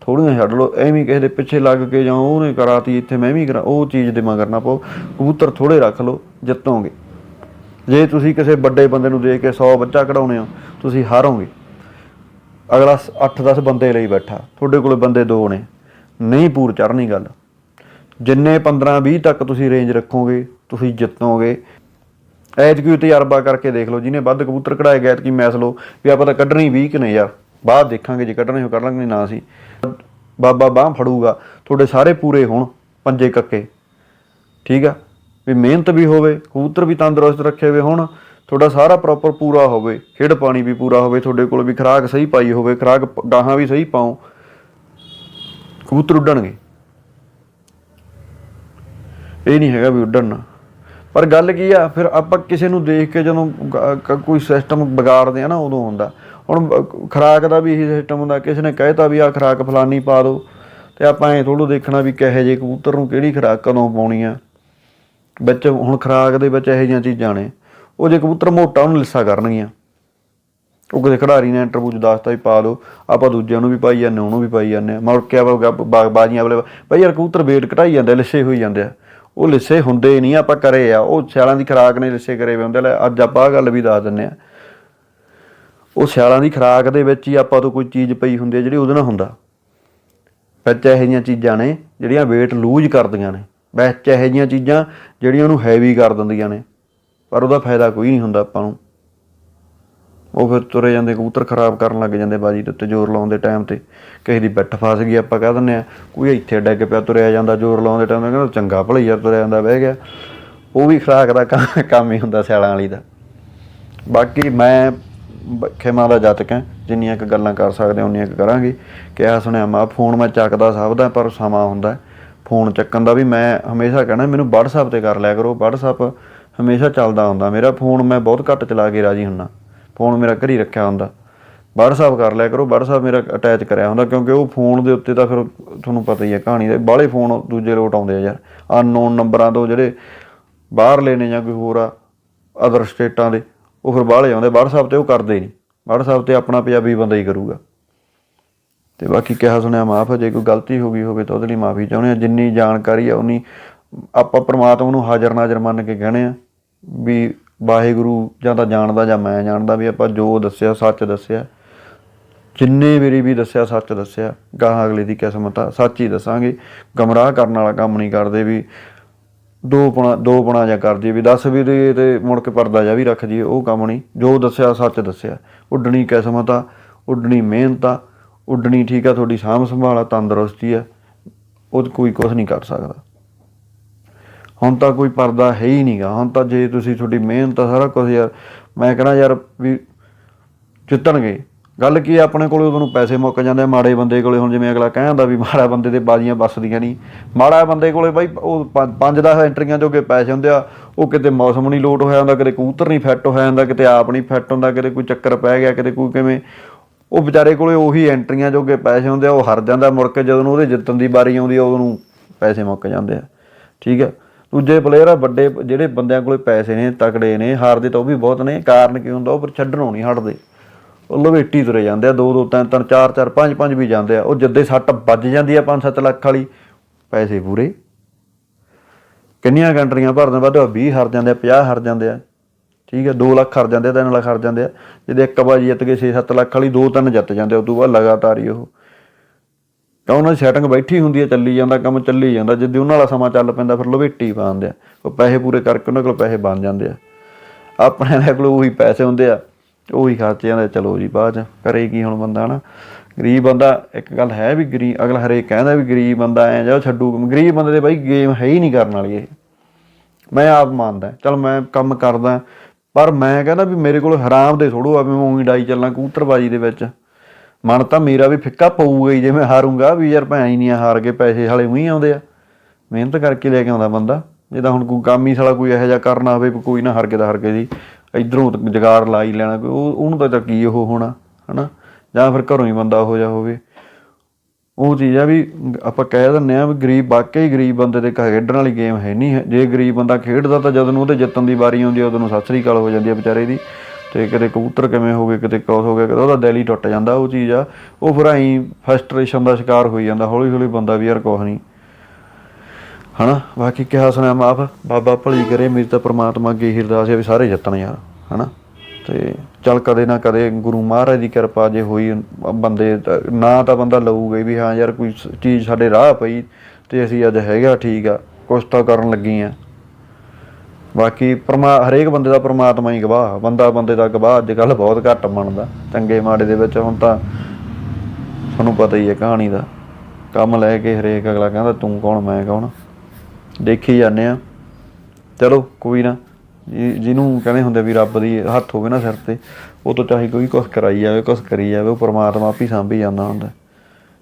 ਥੋੜੀਆਂ ਛੱਡ ਲਓ, ਐਵੇਂ ਕਿਸੇ ਦੇ ਪਿੱਛੇ ਲੱਗ ਕੇ ਜਾਂ ਉਹਨੇ ਕਰਾਤੀ ਇੱਥੇ, ਮੈਂ ਵੀ ਕਰਾਂ, ਉਹ ਚੀਜ਼ ਦੇ ਮਗਰ ਨਾ ਪਾਓ, ਕਬੂਤਰ ਥੋੜੇ ਰੱਖ ਲਓ, ਜਿੱਤੋਗੇ। ਜੇ ਤੁਸੀਂ ਕਿਸੇ ਵੱਡੇ ਬੰਦੇ ਨੂੰ ਦੇਖ ਕੇ 100 ਬੱਚਾ ਕਢਾਉਣੇ ਹੋ, ਤੁਸੀਂ ਹਾਰੋਗੇ। ਅਗਲਾ 8-10 ਬੰਦੇ ਲਈ ਬੈਠਾ, ਤੁਹਾਡੇ ਕੋਲ ਬੰਦੇ ਦੋ ਨੇ, ਨਹੀਂ ਪੂਰ ਚੜਨੀ ਗੱਲ। ਜਿੰਨੇ 15-20 ਤੱਕ ਤੁਸੀਂ ਰੇਂਜ ਰੱਖੋਗੇ ਤੁਸੀਂ ਜਿੱਤੋਗੇ। ਐਤਕੀ ਤਜਰਬਾ ਕਰਕੇ ਦੇਖ ਲਓ, ਜਿਹਨੇ ਵੱਧ ਕਬੂਤਰ ਕਢਾਏ ਗਏ ਕੀ ਮੈਸ ਲਓ। ਵੀ ਆਪਾਂ ਤਾਂ ਕੱਢਣੀ 20 ਕਿ ਨਹੀਂ ਯਾਰ, ਬਾਅਦ ਦੇਖਾਂਗੇ ਜੇ ਕੱਢਣੇ ਹੋ ਕਰ ਲਾਂਗੇ ਨਾ ਸੀ ਬਾਬਾ ਬਾਹ ਫੜੂਗਾ, ਤੁਹਾਡੇ ਸਾਰੇ ਪੂਰੇ ਹੋਣ, ਪੰਜੇ ਕੱਕੇ। ਠੀਕ ਆ? ਵੀ ਮਿਹਨਤ ਵੀ ਹੋਵੇ, ਕਬੂਤਰ ਵੀ ਤੰਦਰੁਸਤ ਰੱਖੇ ਹੋਵੇ ਹੁਣ, ਤੁਹਾਡਾ ਸਾਰਾ ਪ੍ਰੋਪਰ ਪੂਰਾ ਹੋਵੇ। ਖੇਡ ਪਾਣੀ ਵੀ ਪੂਰਾ ਹੋਵੇ, ਤੁਹਾਡੇ ਕੋਲ ਵੀ ਖੁਰਾਕ ਸਹੀ ਪਾਈ ਹੋਵੇ, ਖੁਰਾਕ ਪ- ਗਾਹਾਂ ਵੀ ਸਹੀ ਪਾਓ ਕਬੂਤਰ ਉੱਡਣਗੇ। ਇਹ ਨਹੀਂ ਹੈਗਾ ਵੀ ਉੱਡਣ ਨਾ। ਪਰ ਗੱਲ ਕੀ ਆ, ਫਿਰ ਆਪਾਂ ਕਿਸੇ ਨੂੰ ਦੇਖ ਕੇ ਜਦੋਂ ਕੋਈ ਸਿਸਟਮ ਵਿਗਾੜਦੇ ਆ ਨਾ, ਉਦੋਂ ਹੁੰਦਾ। ਹੁਣ ਬ- ਖੁਰਾਕ ਦਾ ਵੀ ਇਹੀ ਸਿਸਟਮ ਹੁੰਦਾ, ਕਿਸੇ ਨੇ ਕਹਿਤਾ ਵੀ ਆ ਖੁਰਾਕ ਫਲਾਨੀ ਪਾ ਦਿਓ ਤੇ ਆਪਾਂ ਐ ਥੋੜੋ ਦੇਖਣਾ ਵੀ ਕਿਹੋ ਜਿਹੇ ਕਬੂਤਰ ਨੂੰ ਕਿਹੜੀ ਖੁਰਾਕ ਕਦੋਂ ਪਾਉਣੀ ਆ। ਵਿੱਚ ਹੁਣ ਖੁਰਾਕ ਦੇ ਵਿੱਚ ਇਹੋ ਜਿਹੀਆਂ ਚੀਜ਼ਾਂ ਨੇ, ਉਹ ਜੇ ਕਬੂਤਰ ਮੋਟਾ ਉਹਨੂੰ ਲਿੱਸਾ ਕਰਨਗੀਆਂ। ਉਹ ਕਿਸੇ ਖਿਡਾਰੀ ਨੇ ਇੰਟਰਵਿਊ 'ਚ ਦੱਸਤਾ ਵੀ ਪਾ ਲਓ ਆਪਾਂ ਦੂਜਿਆਂ ਨੂੰ ਵੀ ਪਾਈ ਜਾਂਦੇ, ਉਹਨੂੰ ਵੀ ਪਾਈ ਜਾਂਦੇ ਆ। ਮੁੜ ਕੇ ਆਪਾਂ ਬਾਜ਼ੀਆਂ ਵਾਲੇ ਬਈ ਯਾਰ ਕਬੂਤਰ ਵੇਟ ਘਟਾਈ ਜਾਂਦੇ, ਲਿੱਸੇ ਹੋਈ ਜਾਂਦੇ ਆ। ਉਹ ਲਿੱਸੇ ਹੁੰਦੇ ਨਹੀਂ, ਆਪਾਂ ਕਰੇ ਆ। ਉਹ ਸਿਆਲਾਂ ਦੀ ਖੁਰਾਕ ਨੇ ਲਿਸੇ ਕਰੇ ਵੇ ਹੁੰਦੇ। ਲੈ, ਅੱਜ ਆਪਾਂ ਆਹ ਗੱਲ ਵੀ ਦੱਸ ਦਿੰਨੇ ਆ। ਉਹ ਸਿਆਲਾਂ ਦੀ ਖੁਰਾਕ ਦੇ ਵਿੱਚ ਹੀ ਆਪਾਂ ਤੋਂ ਕੋਈ ਚੀਜ਼ ਪਈ ਹੁੰਦੀ ਹੈ ਜਿਹੜੀ ਉਹਦੇ ਨਾਲ ਹੁੰਦਾ। ਵਿੱਚ ਇਹੋ ਜਿਹੀਆਂ ਚੀਜ਼ਾਂ ਨੇ ਜਿਹੜੀਆਂ weight ਲੂਜ਼ ਕਰਦੀਆਂ ਨੇ। ਵਿੱਚ ਇਹੋ ਜਿਹੀਆਂ ਚੀਜ਼ਾਂ ਜਿਹੜੀਆਂ ਉਹਨੂੰ ਹੈਵੀ ਕਰ ਦਿੰਦੀਆਂ ਨੇ। ਪਰ ਉਹਦਾ ਫਾਇਦਾ ਕੋਈ ਨਹੀਂ ਹੁੰਦਾ ਆਪਾਂ ਨੂੰ। ਉਹ ਫਿਰ ਤੁਰੇ ਜਾਂਦੇ, ਕਬੂਤਰ ਖਰਾਬ ਕਰਨ ਲੱਗ ਜਾਂਦੇ ਬਾਜੀ ਦੇ ਉੱਤੇ ਜ਼ੋਰ ਲਾਉਣ ਦੇ ਟਾਈਮ ਤੇ। ਕਿਸੇ ਦੀ ਬਿੱਠ ਫਸ ਗਈ, ਆਪਾਂ ਕਹਿ ਦਿੰਦੇ ਆ ਕੋਈ ਇੱਥੇ ਡਿੱਗ ਪਿਆ, ਤੁਰਿਆ ਜਾਂਦਾ, ਜ਼ੋਰ ਲਾਉਣ ਦੇ ਟਾਈਮ ਤੇ ਕਹਿੰਦਾ ਚੰਗਾ ਭਲੀ ਯਾਰ, ਤੁਰਿਆ ਜਾਂਦਾ, ਬਹਿ ਗਿਆ। ਉਹ ਵੀ ਖਰਾਕ ਦਾ ਕੰਮ ਕੰਮ ਹੀ ਹੁੰਦਾ ਸਿਆਲਾਂ ਵਾਲੀ ਦਾ। ਬਾਕੀ ਮੈਂ ਬ- ਦਾ ਜਾਤਕ ਹੈ, ਜਿੰਨੀਆਂ ਕੁ ਗੱਲਾਂ ਕਰ ਸਕਦੇ ਉਨੀਆਂ ਕੁ ਕਰਾਂਗੇ। ਕਿਹਾ ਸੁਣਿਆ ਮਾ, ਫੋਨ ਮੈਂ ਚੱਕਦਾ ਸਭ ਦਾ, ਪਰ ਸਮਾਂ ਹੁੰਦਾ ਫੋਨ ਚੱਕਣ ਦਾ ਵੀ ਮੈਂ ਹਮੇਸ਼ਾ ਕਹਿਣਾ, ਮੈਨੂੰ WhatsApp ਤੇ ਕਰ ਲਿਆ ਕਰੋ, WhatsApp ਹਮੇਸ਼ਾ ਚੱਲਦਾ ਹੁੰਦਾ। ਮੇਰਾ ਫੋਨ ਮੈਂ ਬਹੁਤ ਘੱਟ ਚਲਾ ਕੇ ਰਾਜੀ ਹੁੰਨਾ। ਫੋਨ ਮੇਰਾ ਘਰ ਹੀ ਰੱਖਿਆ ਹੁੰਦਾ। WhatsApp ਕਰ ਲਿਆ ਕਰੋ WhatsApp ਮੇਰਾ ਅਟੈਚ ਕਰਿਆ ਹੁੰਦਾ, ਕਿਉਂਕਿ ਉਹ ਫੋਨ ਦੇ ਉੱਤੇ ਤਾਂ ਫਿਰ ਤੁਹਾਨੂੰ ਪਤਾ ਹੀ ਹੈ ਕਹਾਣੀ ਦੇ, ਬਾਹਲੇ ਫੋਨ ਦੂਜੇ ਲੋਟ ਆਉਂਦੇ ਆ ਯਾਰ। ਅਨਨੋਨ ਨੰਬਰਾਂ ਤੋਂ ਜਿਹੜੇ ਬਾਹਰ ਲੈਣੇ ਜਾਂ ਕੋਈ ਹੋਰ ਆ ਅਦਰ ਸਟੇਟਾਂ ਦੇ, ਉਹ ਫਿਰ ਬਾਹਲੇ ਆਉਂਦੇ WhatsApp ਤੇ ਉਹ ਕਰਦੇ ਨਹੀਂ। WhatsApp ਤੇ ਆਪਣਾ ਪੰਜਾਬੀ ਬੰਦਾ ਹੀ ਕਰੂਗਾ। ਤੇ ਬਾਕੀ ਕਿਹਾ ਸੁਣਿਆ ਮਾਫ ਜੇ ਕੋਈ ਗਲਤੀ ਹੋ ਗਈ ਹੋਵੇ ਤਾਂ ਉਹਦੇ ਲਈ ਮਾਫੀ ਚਾਹੁੰਦੇ ਆ ਜਿੰਨੀ ਜਾਣਕਾਰੀ ਆ, ਉਨੀ ਆਪਾਂ ਪ੍ਰਮਾਤਮਾ ਨੂੰ ਹਾਜ਼ਰ ਨਾਜ਼ਰ ਮੰਨ ਕੇ ਕਹਣੇ ਆ ਵੀ ਵਾਹਿਗੁਰੂ ਜਾਂ ਤਾਂ ਜਾਣਦਾ ਜਾਂ ਮੈਂ ਜਾਣਦਾ ਵੀ ਆਪਾਂ ਜੋ ਦੱਸਿਆ, ਸੱਚ ਦੱਸਿਆ। ਜਿੰਨੇ ਵਾਰੀ ਵੀ ਦੱਸਿਆ, ਸੱਚ ਦੱਸਿਆ, ਗਾਹਾਂ ਅਗਲੇ ਦੀ ਕਿਸਮਤ ਆ, ਸੱਚ ਹੀ ਦੱਸਾਂਗੇ। ਗਮਰਾਹ ਕਰਨ ਵਾਲਾ ਕੰਮ ਨਹੀਂ ਕਰਦੇ ਵੀ ਦੋ ਪਣਾ ਦੋ ਪਣਾ ਜਾਂ ਕਰ ਜੀ ਵੀ ਦੱਸ ਵੀ ਦੇ ਤੇ ਮੁੜ ਕੇ ਪਰਦਾ ਜਾ ਵੀ ਰੱਖ ਜੀ ਉਹ ਕੰਮ ਨਹੀਂ। ਜੋ ਦੱਸਿਆ, ਸੱਚ ਦੱਸਿਆ। ਉੱਡਣੀ ਕਿਸਮਤ ਆ, ਉੱਡਣੀ ਮਿਹਨਤ ਆ, ਉੱਡਣੀ ਠੀਕ ਆ, ਤੁਹਾਡੀ ਸਾਂਭ ਸੰਭਾਲ ਆ, ਤੰਦਰੁਸਤੀ ਆ, ਉਹ ਕੋਈ ਕੁਝ ਨਹੀਂ ਕਰ ਸਕਦਾ। ਹੁਣ ਤਾਂ ਕੋਈ ਪਰਦਾ ਹੈ ਹੀ ਨਹੀਂਗਾ ਹੁਣ ਤਾਂ ਜੇ ਤੁਸੀਂ ਤੁਹਾਡੀ ਮਿਹਨਤ ਆ ਸਾਰਾ ਕੁਝ ਯਾਰ ਮੈਂ ਕਹਿੰਦਾ ਯਾਰ ਵੀ ਜਿੱਤਣਗੇ। ਗੱਲ ਕੀ ਆ, ਆਪਣੇ ਕੋਲੇ ਉਦੋਂ ਨੂੰ ਪੈਸੇ ਮੁੱਕ ਜਾਂਦੇ ਆ, ਮਾੜੇ ਬੰਦੇ ਕੋਲੇ। ਹੁਣ ਜਿਵੇਂ ਅਗਲਾ ਕਹਿੰਦਾ ਵੀ ਮਾੜਾ ਬੰਦੇ ਦੇ ਬਾਜ਼ੀਆਂ ਵੱਸਦੀਆਂ ਨਹੀਂ। ਮਾੜਾ ਬੰਦੇ ਕੋਲੇ ਬਾਈ ਉਹ 5-10 ਐਂਟਰੀਆਂ ਜੋਗੇ ਪੈਸੇ ਹੁੰਦੇ ਆ ਉਹ ਕਿਤੇ ਮੌਸਮ ਨਹੀਂ ਲੋਟ ਹੋਇਆ ਹੁੰਦਾ ਕਿਤੇ ਕਬੂਤਰ ਨਹੀਂ ਫਿੱਟ ਹੋਇਆ ਹੁੰਦਾ ਕਿਤੇ ਆਪ ਨਹੀਂ ਫਿੱਟ ਹੁੰਦਾ ਕਿਤੇ ਕੋਈ ਚੱਕਰ ਪੈ ਗਿਆ ਕਿਤੇ ਕੋਈ ਕਿਵੇਂ। ਉਹ ਵਿਚਾਰੇ ਕੋਲੇ ਉਹੀ ਐਂਟਰੀਆਂ ਜੋਗੇ ਪੈਸੇ ਹੁੰਦੇ ਆ ਉਹ ਹਰ ਜਾਂਦਾ ਮੁੜ ਕੇ ਜਦੋਂ ਉਹਦੇ ਜਿੱਤਣ ਦੀ ਵਾਰੀ ਆਉਂਦੀ ਆ ਉਦੋਂ ਪੈਸੇ ਮੁੱਕ ਜਾਂਦੇ ਆ। ਠੀਕ ਆ? ਦੂਜੇ ਪਲੇਅਰ ਆ, ਵੱਡੇ ਜਿਹੜੇ ਬੰਦਿਆਂ ਕੋਲੇ ਪੈਸੇ ਨੇ, ਤਕੜੇ ਨੇ, ਹਾਰਦੇ ਤਾਂ ਉਹ ਵੀ ਬਹੁਤ ਨੇ। ਕਾਰਨ ਕੀ ਹੁੰਦਾ? ਉਹ ਪਰ ਛੱਡਣੋਂ ਨਹੀਂ ਹਟਦੇ। ਉਹ ਲਵੇਟੀ ਤੁਰੇ ਜਾਂਦੇ ਆ, ਦੋ ਦੋ, ਤਿੰਨ ਤਿੰਨ, ਚਾਰ ਚਾਰ, ਪੰਜ ਪੰਜ ਵੀ ਜਾਂਦੇ ਆ। ਉਹ ਜੱਦੇ ਸੱਟ ਵੱਜ ਜਾਂਦੀ ਆ 5-7 ਲੱਖ ਵਾਲੀ, ਪੈਸੇ ਪੂਰੇ। ਕਿੰਨੀਆਂ ਕੰਟਰੀਆਂ ਭਰਦੇ ਵੱਧ 20 ਹਰ ਜਾਂਦੇ ਆ 50 ਹਰ ਜਾਂਦੇ ਆ। ਠੀਕ ਹੈ 2 ਲੱਖ ਹਰ ਜਾਂਦੇ ਆ 3 ਲੱਖ ਹਰ ਜਾਂਦੇ ਆ। ਜਿਹਦੇ ਇੱਕ ਬਾਜੀ ਜਿੱਤ ਕੇ 6-7 ਲੱਖ ਵਾਲੀ, ਦੋ, ਤਿੰਨ ਜਿੱਤ ਜਾਂਦੇ ਆ। ਉਸ ਤੋਂ ਬਾਅਦ ਲਗਾਤਾਰ ਹੀ ਉਹ ਤਾਂ ਉਹਨਾਂ ਦੀ ਸੈਟਿੰਗ ਬੈਠੀ ਹੁੰਦੀ ਹੈ, ਚੱਲੀ ਜਾਂਦਾ ਕੰਮ, ਚੱਲੀ ਜਾਂਦਾ। ਜਿੱਦੇ ਉਹਨਾਂ ਵਾਲਾ ਸਮਾਂ ਚੱਲ ਪੈਂਦਾ, ਫਿਰ ਲਵੇਟੀ ਪਾਉਂਦੇ ਆ। ਉਹ ਪੈਸੇ ਪੂਰੇ ਕਰਕੇ ਉਹਨਾਂ ਕੋਲ ਪੈਸੇ ਬਣ ਜਾਂਦੇ ਆ। ਆਪਣੇ ਦੇ ਕੋਲ ਉਹੀ ਪੈਸੇ ਹੁੰਦੇ ਆ, ਉਹੀ ਖਰਚ ਜਾਂਦੇ ਚਲੋ ਜੀ, ਬਾਅਦ ਚ ਕਰੇ ਕੀ ਹੁਣ ਬੰਦਾ, ਹਨਾ? ਗਰੀਬ ਬੰਦਾ, ਇੱਕ ਗੱਲ ਹੈ ਵੀ ਗਰੀਬ ਅਗਲਾ ਹਰੇਕ ਕਹਿੰਦਾ ਵੀ ਗਰੀਬ ਬੰਦਾ ਐ ਜਾ ਛੱਡੂ ਗਰੀਬ ਬੰਦੇ ਦੇ ਬਾਈ ਗੇਮ ਹੈ ਹੀ ਨਹੀਂ ਕਰਨ ਵਾਲੀ ਇਹ। ਮੈਂ ਆਪ ਮੰਨਦਾ, ਚਲ ਮੈਂ ਕੰਮ ਕਰਦਾ, ਪਰ ਮੈਂ ਕਹਿੰਦਾ ਵੀ ਮੇਰੇ ਕੋਲ ਹਰਾਮ ਦੇ ਥੋੜੋ ਆ, ਵੀ ਮੈਂ ਉਹੀ ਡਾਈ ਚੱਲਾਂ ਕੂਤਰਬਾਜ਼ੀ ਦੇ ਵਿੱਚ। ਮਨ ਤਾਂ ਮੇਰਾ ਵੀ ਫਿੱਕਾ ਪਊਗਾ ਹੀ ਜੇ ਮੈਂ ਹਾਰੂੰਗਾ ਵੀ ਯਾਰ ਭੈਣ ਹੀ ਨਹੀਂ ਆ, ਹਾਰ ਕੇ ਪੈਸੇ ਹਾਲੇ ਉਹੀ ਆਉਂਦੇ ਆ। ਮਿਹਨਤ ਕਰਕੇ ਲੈ ਕੇ ਆਉਂਦਾ ਬੰਦਾ। ਜਿਹਦਾ ਹੁਣ ਕੋਈ ਕੰਮ ਹੀ ਸਾਲਾ ਕੋਈ ਇਹੋ ਜਿਹਾ ਕਰਨਾ ਹੋਵੇ ਕੋਈ ਨਾ ਹਾਰ ਕੇ ਦਾ ਹਰ ਕੇ ਜੀ। ਇਧਰੋਂ ਜਗਾਰ ਲਾ ਹੀ ਲੈਣਾ ਕੋਈ ਉਹ ਉਹਨੂੰ ਤਾਂ ਤਾਂ ਕੀ ਉਹ ਹੋਣਾ ਹਨਾ? ਜਾਂ ਫਿਰ ਘਰੋਂ ਹੀ ਬੰਦਾ ਉਹੋ ਜਿਹਾ ਹੋਵੇ। ਉਹ ਚੀਜ਼ ਆ ਵੀ ਆਪਾਂ ਕਹਿ ਦਿੰਨੇ ਆ ਵੀ ਗਰੀਬ ਵਾਕਈ ਗਰੀਬ ਬੰਦੇ ਦੇ ਖੇਡਣ ਵਾਲੀ ਗੇਮ ਹੈ ਨਹੀਂ ਹੈ। ਜੇ ਗਰੀਬ ਬੰਦਾ ਖੇਡਦਾ ਤਾਂ ਜਦੋਂ ਉਹਦੇ ਜਿੱਤਣ ਦੀ ਵਾਰੀ ਆਉਂਦੀ ਆ ਉਦੋਂ ਨੂੰ ਸਤਿ ਸ੍ਰੀ ਅਕਾਲ ਹੋ ਜਾਂਦੀ ਆ ਵਿਚਾਰੇ ਦੀ। ਤੇ ਕਿਤੇ ਕਬੂਤਰ ਕਿਵੇਂ ਹੋ ਗਏ ਕਿਤੇ ਕੌਸ ਹੋ ਗਿਆ ਕਿਤੇ ਉਹਦਾ ਦਿਲ ਹੀ ਟੁੱਟ ਜਾਂਦਾ ਉਹ ਚੀਜ਼ ਆ। ਉਹ ਫਿਰ ਐਂ ਫਰਸਟ੍ਰੇਸ਼ਨ ਦਾ ਸ਼ਿਕਾਰ ਹੋਈ ਜਾਂਦਾ ਹੌਲੀ ਹੌਲੀ ਬੰਦਾ ਵੀ ਯਾਰ ਕੁਛ ਨਹੀਂ। ਹਨਾ? ਬਾਕੀ ਕਿਹਾ ਸੁਣਿਆ ਮਾਫ, ਬਾਬਾ ਭਲੀ ਕਰੇ, ਮੇਰੀ ਤਾਂ ਪ੍ਰਮਾਤਮਾ ਅੱਗੇ ਹੀ ਅਰਦਾਸ ਹੈ ਵੀ ਸਾਰੇ ਜਿੱਤਣ ਯਾਰ, ਹਨਾ? ਤੇ ਚੱਲ ਕਦੇ ਨਾ ਕਦੇ ਗੁਰੂ ਮਹਾਰਾਜ ਦੀ ਕਿਰਪਾ ਜੇ ਹੋਈ, ਬੰਦੇ ਨਾ ਤਾਂ ਬੰਦਾ ਲਊਗਾ ਵੀ ਹਾਂ ਯਾਰ ਕੋਈ ਚੀਜ਼ ਸਾਡੇ ਰਾਹ ਪਈ ਤੇ ਅਸੀਂ ਅੱਜ ਹੈਗਾ ਠੀਕ ਆ, ਕੁਛ ਤਾਂ ਕਰਨ ਲੱਗੀ ਆ। ਬਾਕੀ ਪਰਮਾ, ਹਰੇਕ ਬੰਦੇ ਦਾ ਪਰਮਾਤਮਾ ਹੀ ਗਵਾਹ ਬੰਦਾ ਬੰਦੇ ਦਾ ਗਵਾਹ ਅੱਜ ਕੱਲ ਬਹੁਤ ਘੱਟ ਮੰਨਦਾ। ਚੰਗੇ ਮਾੜੇ ਦੇ ਵਿੱਚ ਹੁਣ ਤਾਂ ਤੁਹਾਨੂੰ ਪਤਾ ਹੀ ਹੈ ਕਹਾਣੀ ਦਾ। ਕੰਮ ਲੈ ਕੇ ਹਰੇਕ ਅਗਲਾ ਕਹਿੰਦਾ, ਤੂੰ ਕੌਣ? ਮੈਂ ਕੌਣ? ਦੇਖੀ ਜਾਂਦੇ ਆ ਚਲੋ, ਕੋਈ ਨਾ। ਜਿ- ਜਿਹਨੂੰ ਕਹਿੰਦੇ ਹੁੰਦੇ ਵੀ ਰੱਬ ਦੀ ਹੱਥ ਹੋਵੇ ਨਾ ਸਿਰ ਤੇ, ਉਹ ਤੋਂ ਚਾਹੇ ਕੋਈ ਕੁਛ ਕਰਾਈ ਜਾਵੇ, ਕੁਛ ਕਰੀ ਜਾਵੇ, ਉਹ ਪਰਮਾਤਮਾ ਆਪ ਹੀ ਸਾਂਭੀ ਜਾਂਦਾ ਹੁੰਦਾ।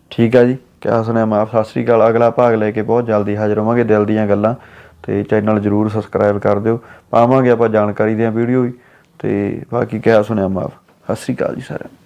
ਠੀਕ ਆ ਜੀ। ਕਿਆ ਸੁਣਿਆ? ਮਾਫ। ਸਤਿ ਸ੍ਰੀ ਅਕਾਲ। ਅਗਲਾ ਭਾਗ ਲੈ ਕੇ ਬਹੁਤ ਜਲਦੀ ਹਾਜ਼ਰ ਹੋਵਾਂਗੇ ਦਿਲ ਦੀਆਂ ਗੱਲਾਂ। ਤੇ ਚੈਨਲ ਜਰੂਰ ਸਬਸਕ੍ਰਾਈਬ ਕਰ ਦਿਓ। ਪਾਵਾਂਗੇ ਆਪਾਂ ਜਾਣਕਾਰੀ ਦੀਆਂ ਵੀਡੀਓ ਵੀ। ਤੇ ਬਾਕੀ ਕਿਆ ਸੁਣਿਆ ਮਾਫ। ਸਤਿ ਸ੍ਰੀ ਅਕਾਲ ਜੀ ਸਾਰਿਆਂ ਨੂੰ।